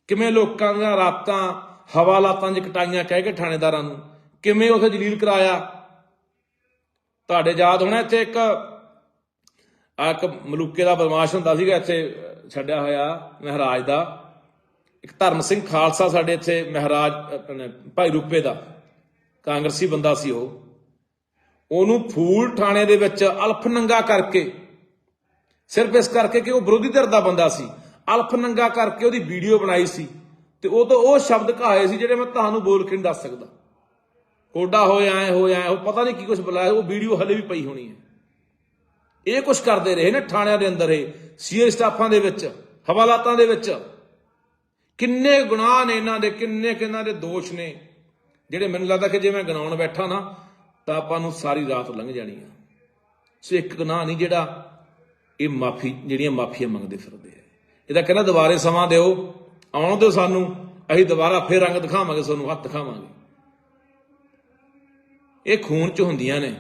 ਕਿਵੇਂ ਲੋਕਾਂ ਦੀਆਂ ਰਾਤਾਂ ਹਵਾਲਾਤਾਂ 'ਚ ਕਟਾਈਆਂ ਕਹਿ ਕੇ ਥਾਣੇਦਾਰਾਂ ਨੂੰ ਕਿਵੇਂ ਉਥੇ ਜਲੀਲ ਕਰਾਇਆ। ਤੁਹਾਡੇ ਯਾਦ ਹੋਣਾ ਇੱਥੇ ਇੱਕ ਇੱਕ ਮਲੂਕੇ ਦਾ ਬਦਮਾਸ਼ ਹੁੰਦਾ ਸੀਗਾ ਇੱਥੇ, ਛੱਡਿਆ ਹੋਇਆ ਮਹਾਰਾਜ ਦਾ। ਇੱਕ ਧਰਮ ਸਿੰਘ ਖਾਲਸਾ ਸਾਡੇ ਇੱਥੇ ਮਹਾਰਾਜ ਭਾਈ ਰੂਪੇ ਦਾ, ਕਾਂਗਰਸੀ ਬੰਦਾ ਸੀ ਉਹ। ਉਹਨੂੰ ਫੂਲ ਥਾਣੇ ਦੇ ਵਿੱਚ ਅਲਫ ਨੰਗਾ ਕਰਕੇ, ਸਿਰਫ ਇਸ ਕਰਕੇ ਕਿ ਉਹ ਵਿਰੋਧੀ ਧਿਰ ਦਾ ਬੰਦਾ ਸੀ। ਅਲਫ ਨੰਗਾ ਕਰਕੇ ਉਹਦੀ ਵੀਡੀਓ ਬਣਾਈ ਸੀ। ਤੇ ਉਹ ਤੋਂ ਉਹ ਸ਼ਬਦ ਕਹਾਏ ਸੀ ਜਿਹੜੇ ਮੈਂ ਤੁਹਾਨੂੰ ਬੋਲ ਕੇ ਨਹੀਂ ਦੱਸ ਸਕਦਾ। ਕੋਡਾ ਹੋਏ ਆਏ ਹੋਏ ਆਏ ਉਹ ਪਤਾ ਨਹੀਂ ਕੀ ਕੁਝ ਬੁਲਾਇਆ ਉਹ ਵੀਡੀਓ ਹਲੇ ਵੀ ਪਈ ਹੋਣੀ ਹੈ। ਇਹ ਕੁਝ ਕਰਦੇ ਰਹੇ ਨੇ ਥਾਣਿਆਂ ਦੇ ਅੰਦਰ ਇਹ ਸੀਏ ਸਟਾਫਾਂ ਦੇ ਵਿੱਚ, ਹਵਾਲਾਤਾਂ ਦੇ ਵਿੱਚ। ਕਿੰਨੇ ਗੁਨਾਹ ਨੇ ਇਹਨਾਂ ਦੇ, ਕਿੰਨੇ ਕਿੰਨਾਂ ਦੇ ਦੋਸ਼ ਨੇ। ਜਿਹੜੇ ਮੈਨੂੰ ਲੱਗਦਾ ਕਿ ਜੇ ਮੈਂ ਗਿਣਾਉਣ ਬੈਠਾ ਨਾ, ਤਾਂ ਆਪਾਂ ਨੂੰ ਸਾਰੀ ਰਾਤ ਲੰਘ ਜਾਣੀ ਆ। ਸੋ ਇੱਕ ਗੁਨਾਹ ਨਹੀਂ, ਜਿਹੜਾ ਇਹ ਮਾਫੀ, ਜਿਹੜੀਆਂ ਮਾਫੀਆਂ ਮੰਗਦੇ ਫਿਰਦੇ ਆ। ਇਹਦਾ ਕਹਿੰਦਾ, ਦੁਬਾਰੇ ਸਮਾਂ ਦਿਓ, ਆਉਣ ਦਿਓ ਸਾਨੂੰ, ਅਸੀਂ ਦੁਬਾਰਾ ਫੇਰ ਰੰਗ ਦਿਖਾਵਾਂਗੇ, ਤੁਹਾਨੂੰ ਹੱਥ ਦਿਖਾਵਾਂਗੇ। ਇਹ ਖੂਨ ਚ ਹੁੰਦੀਆਂ ਨੇ।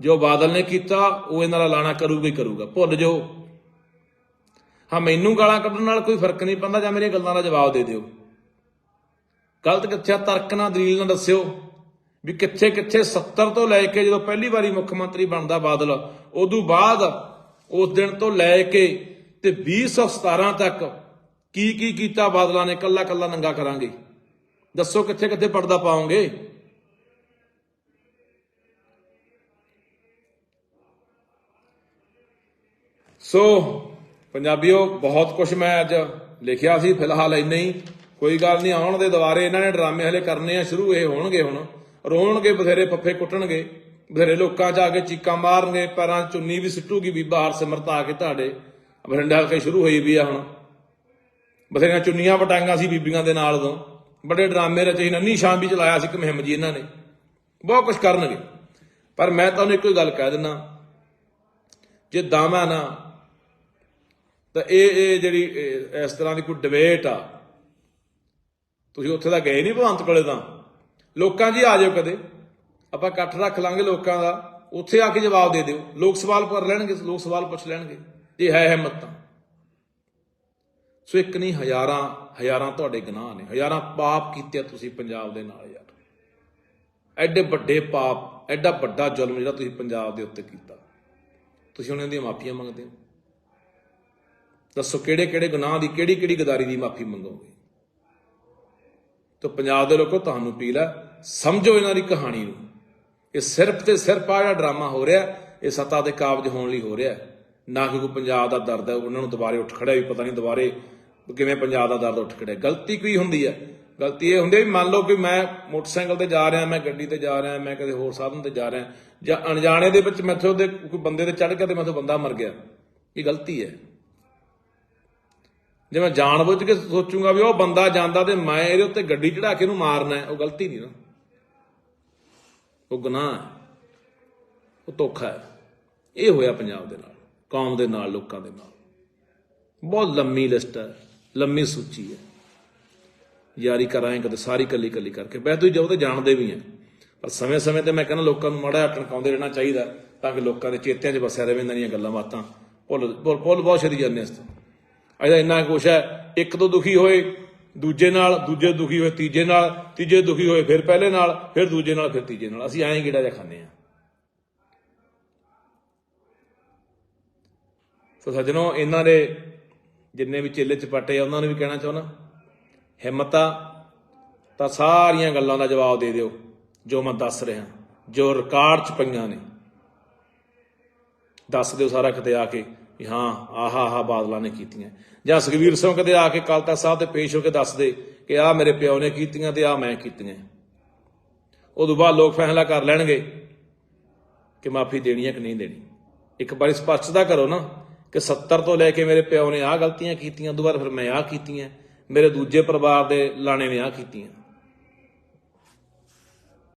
ਜੋ ਬਾਦਲ ਨੇ ਕੀਤਾ ਉਹ ਇਹਨਾਂ ਦਾ ਲਾਣਾ ਕਰੂਗਾ ਹੀ ਕਰੂਗਾ। ਭੁੱਲ ਜਾਓ। ਹਾਂ ਮੈਨੂੰ ਗਾਲਾਂ ਕੱਢਣ ਨਾਲ ਕੋਈ ਫ਼ਰਕ ਨਹੀਂ ਪੈਂਦਾ ਜਾਂ ਮੇਰੀਆਂ ਗੱਲਾਂ ਦਾ ਜਵਾਬ ਦੇ ਦਿਓ। ਗਲਤ ਕਿੱਥੇ ਆ, ਤਰਕ ਨਾਲ ਦਲੀਲ ਨਾਲ ਦੱਸਿਓ ਵੀ ਕਿੱਥੇ ਕਿੱਥੇ 70 ਤੋਂ ਲੈ ਕੇ ਜਦੋਂ ਪਹਿਲੀ ਵਾਰੀ ਮੁੱਖ ਮੰਤਰੀ ਬਣਦਾ ਬਾਦਲ ਉਦੋਂ ਬਾਅਦ ਉਸ ਦਿਨ ਤੋਂ ਲੈ ਕੇ ਤੇ 2017 ਤੱਕ ਕੀ ਕੀ ਕੀਤਾ ਬਾਦਲਾਂ ਨੇ? ਕੱਲਾ ਕੱਲਾ ਨੰਗਾ ਕਰਾਂਗੇ। ਦੱਸੋ ਕਿੱਥੇ ਕਿੱਥੇ ਪਰਦਾ ਪਾਉਂਗੇ ਸੋ ਪੰਜਾਬੀਓ, ਬਹੁਤ ਕੁਝ ਮੈਂ ਅੱਜ ਲਿਖਿਆ ਸੀ, ਫਿਲਹਾਲ ਇੰਨਾ ਹੀ। ਕੋਈ ਗੱਲ ਨਹੀਂ, ਆਉਣ ਦੇ ਦੁਬਾਰੇ ਇਹਨਾਂ ਨੇ ਡਰਾਮੇ ਹਲੇ ਕਰਨੇ ਆ, ਸ਼ੁਰੂ ਇਹ ਹੋਣਗੇ ਹੁਣ। ਰੋਣਗੇ, ਬਥੇਰੇ ਪੱਫੇ ਕੁੱਟਣਗੇ, ਬਥੇਰੇ ਲੋਕਾਂ 'ਚ ਆ ਕੇ ਚੀਕਾਂ ਮਾਰਨਗੇ, ਪੈਰਾਂ 'ਚ ਚੁੰਨੀ ਵੀ ਸਿੱਟੂਗੀ, ਬੀਬਾ ਬਾਹਰ ਸਿਮਰਤ ਆ ਕੇ ਤੁਹਾਡੇ। ਬਰਿੰਡਾ ਕੇ ਸ਼ੁਰੂ ਹੋਈ ਵੀ ਆ ਹੁਣ। ਬਥੇਰੀਆਂ ਚੁੰਨੀਆਂ ਵਟਾਈਆਂ ਸੀ ਬੀਬੀਆਂ ਦੇ ਨਾਲ ਤੋਂ। ਬੜੇ ਡਰਾਮੇ ਰਚੇ ਸੀ ਨੰਨੀ ਸ਼ਾਮ ਵੀ ਚਲਾਇਆ ਸੀ ਇੱਕ ਮੁਹਿੰਮ ਜੀ ਇਹਨਾਂ ਨੇ। ਬਹੁਤ ਕੁਝ ਕਰਨਗੇ। ਪਰ ਮੈਂ ਤੁਹਾਨੂੰ ਇੱਕੋ ਹੀ ਗੱਲ ਕਹਿ ਦਿੰਦਾ। ਜੇ ਦਾਵਾ ਨਾ ਤਾਂ ਇਹ ਇਹ ਜਿਹੜੀ ਇਸ ਤਰ੍ਹਾਂ ਦੀ ਕੋਈ ਡਿਬੇਟ ਆ, ਤੁਸੀਂ ਉੱਥੇ ਤਾਂ ਗਏ ਨਹੀਂ ਭਵੰਤ ਕੋਲੇ ਤਾਂ। ਲੋਕਾਂ ਜੀ ਆ ਜਾਓ ਕਦੇ। ਆਪਾਂ ਇਕੱਠ ਰੱਖ ਲਾਂਗੇ ਲੋਕਾਂ ਦਾ। ਉੱਥੇ ਆ ਕੇ ਜਵਾਬ ਦੇ ਦਿਓ। ਲੋਕ ਸਵਾਲ ਕਰ ਲੈਣਗੇ, ਲੋਕ ਸਵਾਲ ਪੁੱਛ ਲੈਣਗੇ। ਜੇ ਹੈ ਹਿੰਮਤ। ਤਾਂ ਸੋ ਇੱਕ ਨਹੀਂ, ਹਜ਼ਾਰਾਂ ਹਜ਼ਾਰਾਂ ਤੁਹਾਡੇ ਗੁਨਾਹ ਨੇ। ਹਜ਼ਾਰਾਂ ਪਾਪ ਕੀਤੇ ਤੁਸੀਂ ਪੰਜਾਬ ਦੇ ਨਾਲ, ਯਾਰ। ਐਡੇ ਵੱਡੇ ਪਾਪ, ਐਡਾ ਵੱਡਾ ਜ਼ੁਲਮ ਜਿਹੜਾ ਤੁਸੀਂ ਪੰਜਾਬ ਦੇ ਉੱਤੇ ਕੀਤਾ। ਤੁਸੀਂ ਉਹਨਾਂ ਦੀਆਂ ਮਾਫੀਆਂ ਮੰਗਦੇ ਹੋ। ਦੱਸੋ ਕਿਹੜੇ ਕਿਹੜੇ ਗੁਨਾਹ ਦੀ ਕਿਹੜੀ ਕਿਹੜੀ ਗਦਾਰੀ ਦੀ ਮਾਫੀ ਮੰਗੋਗੇ? ਤਾਂ ਪੰਜਾਬ ਦੇ ਲੋਕੋ ਤੁਹਾਨੂੰ ਅਪੀਲ ਹੈ, ਸਮਝੋ ਇਹਨਾਂ ਦੀ ਕਹਾਣੀ ਨੂੰ। ਇਹ ਸਿਰਫ ਤੇ ਸਿਰਫ ਆ ਜਿਹੜਾ ਡਰਾਮਾ ਹੋ ਰਿਹਾ, ਇਹ ਸੱਤਾ ਦੇ ਕਾਬਜ ਹੋਣ ਲਈ ਹੋ ਰਿਹਾ। ਨਾ ਕਿ ਕੋਈ ਪੰਜਾਬ ਦਾ ਦਰਦ ਹੈ, ਉਹਨਾਂ ਨੂੰ ਦੁਬਾਰੇ ਉੱਠ ਖੜਿਆ ਵੀ ਪਤਾ ਨਹੀਂ ਦੁਬਾਰੇ ਕਿਵੇਂ ਪੰਜਾਬ ਦਾ ਦਰਦ ਉੱਠ ਖੜਿਆ। ਗਲਤੀ ਕੀ ਹੁੰਦੀ ਹੈ? ਗਲਤੀ ਇਹ ਹੁੰਦੀ ਹੈ ਵੀ ਮੰਨ ਲਓ ਕਿ ਮੈਂ ਮੋਟਰਸਾਈਕਲ ਤੇ ਜਾ ਰਿਹਾ, ਮੈਂ ਗੱਡੀ ਤੇ ਜਾ ਰਿਹਾ, ਮੈਂ ਕਦੇ ਹੋਰ ਸਾਧਨ ਤੇ ਜਾ ਰਿਹਾ, ਜਾਂ ਅਣਜਾਣੇ ਦੇ ਵਿੱਚ ਮੈਥੋਂ ਦੇ ਕੋਈ ਬੰਦੇ ਤੇ ਚੜ ਗਿਆ ਤੇ ਮੈਥੋਂ ਬੰਦਾ ਮਰ ਗਿਆ। ਇਹ ਗਲਤੀ ਹੈ। ਜੇ ਮੈਂ ਜਾਣਬੁੱਝ ਕੇ ਸੋਚੂੰਗਾ ਵੀ ਉਹ ਬੰਦਾ ਜਾਂਦਾ ਤੇ ਮੈਂ ਇਹਦੇ ਉੱਤੇ ਗੱਡੀ ਚੜਾ ਕੇ ਇਹਨੂੰ ਮਾਰਨਾ ਹੈ, ਉਹ ਗਲਤੀ ਨਹੀਂ ਨਾ। ਉਹ ਗੁਨਾਹ ਹੈ। ਉਹ ਧੋਖਾ ਹੈ। ਇਹ ਹੋਇਆ ਪੰਜਾਬ ਦੇ ਨਾਲ, ਕੌਮ ਦੇ ਨਾਲ, ਲੋਕਾਂ ਦੇ ਨਾਲ। ਬਹੁਤ ਲੰਮੀ ਲਿਸਟ ਹੈ, ਲੰਮੀ ਸੂਚੀ ਹੈ। ਯਾਰੀ ਕਰਾਂ ਕਦੇ, ਸਾਰੀ ਕੱਲੀ ਕੱਲੀ ਕਰਕੇ। ਬੈ ਤੁਸੀਂ ਜੋ ਤੇ ਜਾਣਦੇ ਵੀ ਆ ਪਰ ਸਮੇਂ ਸਮੇਂ ਤੇ ਮੈਂ ਕਹਿੰਦਾ ਲੋਕਾਂ ਨੂੰ ਮਾੜਾ ਜਿਹਾ ਟਣਕਾਉਂਦੇ ਰਹਿਣਾ ਚਾਹੀਦਾ ਤਾਂ ਕਿ ਲੋਕਾਂ ਦੇ ਚੇਤਿਆਂ 'ਚ ਵਸਿਆ ਰਹੇ ਇਹਨਾਂ ਦੀਆਂ ਗੱਲਾਂ ਬਾਤਾਂ। ਭੁੱਲ ਭੁੱਲ ਭੁੱਲ ਬਹੁਤ ਛੇਤੀ ਜਾਂਦੇ ਇਸ ਤੋਂ। ਅਜਾ ਇੰਨਾ ਕੁਛ ਹੈ, ਇੱਕ ਤੋਂ ਦੁਖੀ ਹੋਏ, ਦੂਜੇ ਨਾਲ, ਦੂਜੇ ਦੁਖੀ ਹੋਏ, ਤੀਜੇ ਨਾਲ, ਤੀਜੇ ਦੁਖੀ ਹੋਏ, ਫਿਰ ਪਹਿਲੇ ਨਾਲ, ਫਿਰ ਦੂਜੇ ਨਾਲ, ਫਿਰ ਤੀਜੇ ਨਾਲ। ਅਸੀਂ ਐਂ ਗੇੜਾ ਜਿਹਾ ਖਾਂਦੇ ਆ ਸੋ ਸੱਜਣੋ, ਇਹਨਾਂ ਦੇ ਜਿੰਨੇ ਵੀ ਚੇਲੇ ਚਪਾਟੇ ਆ, ਉਹਨਾਂ ਨੂੰ ਵੀ ਕਹਿਣਾ ਚਾਹੁੰਦਾ, ਹਿੰਮਤ ਆ ਤਾਂ ਸਾਰੀਆਂ ਗੱਲਾਂ ਦਾ ਜਵਾਬ ਦੇ ਦਿਓ, ਜੋ ਮੈਂ ਦੱਸ ਰਿਹਾ, ਜੋ ਰਿਕਾਰਡ ਚ ਪਈਆਂ ਨੇ। ਦੱਸ ਦਿਓ ਸਾਰਾ ਕਿਤੇ ਆ ਕੇ। ਕਿ ਹਾਂ, ਆਹਾ ਆਹਾ ਬਾਦਲਾਂ ਨੇ ਕੀਤੀਆਂ। ਜਾਂ ਸੁਖਵੀਰ ਸਿੰਘ ਕਦੇ ਆ ਕੇ ਅਕਾਲ ਤਖਤ ਸਾਹਿਬ ਤੇ ਪੇਸ਼ ਹੋ ਕੇ ਦੱਸਦੇ ਕਿ ਆ ਮੇਰੇ ਪਿਓ ਨੇ ਕੀਤੀਆਂ ਤੇ ਆ ਮੈਂ ਕੀਤੀਆਂ। ਉਦੋਂ ਬਾਅਦ ਲੋਕ ਫੈਸਲਾ ਕਰ ਲੈਣਗੇ ਕਿ ਮਾਫੀ ਦੇਣੀ ਹੈ ਕਿ ਨਹੀਂ ਦੇਣੀ। ਇੱਕ ਵਾਰੀ ਸਪਸ਼ਟਤਾ ਕਰੋ ਨਾ ਕਿ 70 ਤੋਂ ਲੈ ਕੇ ਮੇਰੇ ਪਿਓ ਨੇ ਆਹ ਗਲਤੀਆਂ ਕੀਤੀਆਂ ਦੁਬਾਰਾ ਫਿਰ ਮੈਂ ਆਹ ਕੀਤੀਆਂ। ਮੇਰੇ ਦੂਜੇ ਪਰਿਵਾਰ ਦੇ ਲਾਣੇ ਨੇ ਆਹ ਕੀਤੀਆਂ।